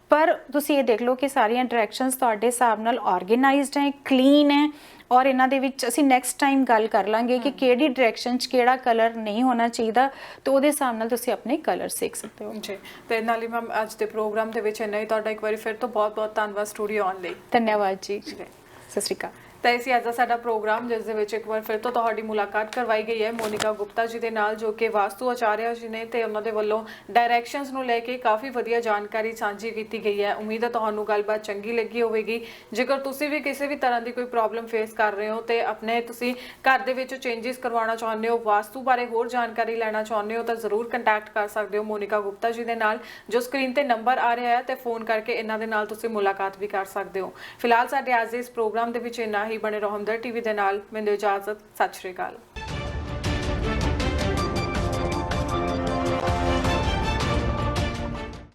ਪਰ ਤੁਸੀਂ ਇਹ ਦੇਖ ਲਓ ਕਿ ਸਾਰੀਆਂ ਡਾਇਰੈਕਸ਼ਨਸ ਤੁਹਾਡੇ ਹਿਸਾਬ ਨਾਲ ਆਰਗੇਨਾਈਜ਼ਡ ਹੈ ਕਲੀਨ ਹੈ ਔਰ ਇਹਨਾਂ ਦੇ ਵਿੱਚ ਅਸੀਂ ਨੈਕਸਟ ਟਾਈਮ ਗੱਲ ਕਰ ਲਾਂਗੇ ਕਿ ਕਿਹੜੀ ਡਾਇਰੈਕਸ਼ਨ 'ਚ ਕਿਹੜਾ ਕਲਰ ਨਹੀਂ ਹੋਣਾ ਚਾਹੀਦਾ ਤਾਂ ਉਹਦੇ ਹਿਸਾਬ ਨਾਲ ਤੁਸੀਂ ਆਪਣੇ ਕਲਰ ਸਿੱਖ ਸਕਦੇ ਹੋ। ਜੀ ਤੇ ਨਾਲ ਹੀ ਮੈਂ ਅੱਜ ਦੇ ਪ੍ਰੋਗਰਾਮ ਦੇ ਵਿੱਚ ਇੰਨਾ ਹੀ ਤੁਹਾਡਾ ਇੱਕ ਵਾਰੀ ਫਿਰ ਤੋਂ ਬਹੁਤ ਬਹੁਤ ਧੰਨਵਾਦ ਸਟੂਡੀਓ ਆਉਣ ਲਈ। ਧੰਨਵਾਦ ਜੀ। ਜੀ। ਸਤਿ ਸ਼੍ਰੀ ਅਕਾਲ। ਤਾਂ ਇਸੇ ਅੱਜ ਦਾ ਸਾਡਾ ਪ੍ਰੋਗਰਾਮ, ਜਿਸ ਦੇ ਵਿੱਚ ਇੱਕ ਵਾਰ ਫਿਰ ਤੋਂ ਤੁਹਾਡੀ ਮੁਲਾਕਾਤ ਕਰਵਾਈ ਗਈ ਹੈ। ਮੋਨਿਕਾ ਗੁਪਤਾ ਜੀ ਦੇ ਨਾਲ, ਜੋ ਕਿ ਵਾਸਤੂ ਆਚਾਰਿਆ ਜੀ ਨੇ ਤੇ ਉਹਨਾਂ ਦੇ ਵੱਲੋਂ ਡਾਇਰੈਕਸ਼ਨਸ ਨੂੰ ਲੈ ਕੇ ਕਾਫੀ ਵਧੀਆ ਜਾਣਕਾਰੀ ਸਾਂਝੀ ਕੀਤੀ ਗਈ ਹੈ। ਉਮੀਦ ਹੈ ਤੁਹਾਨੂੰ ਗੱਲਬਾਤ ਚੰਗੀ ਲੱਗੀ ਹੋਵੇਗੀ। ਜੇਕਰ ਤੁਸੀਂ ਵੀ ਕਿਸੇ ਵੀ ਤਰ੍ਹਾਂ ਦੀ ਕੋਈ ਪ੍ਰੋਬਲਮ ਫੇਸ ਕਰ ਰਹੇ ਹੋ ਤੇ ਆਪਣੇ ਤੁਸੀਂ ਘਰ ਦੇ ਵਿੱਚ ਚੇਂਜਸ ਕਰਵਾਉਣਾ ਚਾਹੁੰਦੇ ਹੋ, ਵਾਸਤੂ ਬਾਰੇ ਹੋਰ ਜਾਣਕਾਰੀ ਲੈਣਾ ਚਾਹੁੰਦੇ ਹੋ ਤਾਂ ਜ਼ਰੂਰ ਕੰਟੈਕਟ ਕਰ ਸਕਦੇ ਹੋ ਮੋਨਿਕਾ ਗੁਪਤਾ ਜੀ ਦੇ ਨਾਲ, ਜੋ ਸਕਰੀਨ ਤੇ ਨੰਬਰ ਆ ਰਿਹਾ ਹੈ ਤੇ ਫੋਨ ਕਰਕੇ ਇਹਨਾਂ ਦੇ ਨਾਲ ਤੁਸੀਂ ਮੁਲਾਕਾਤ ਵੀ ਕਰ ਸਕਦੇ ਹੋ। ਫਿਲਹਾਲ ਸਾਡੇ ਅੱਜ ਦੇ ਇਸ ਪ੍ਰੋਗਰਾਮ ਦੇ ਵਿੱਚ ਇੰਨਾ ਹੀ ਬਣੇ ਰਹੋ ਹਮਦਰ ਟੀਵੀ ਦੇ ਨਾਲ। ਮੈਨੂੰ ਇਜਾਜ਼ਤ। ਸਤਿ ਸ਼੍ਰੀ ਅਕਾਲ।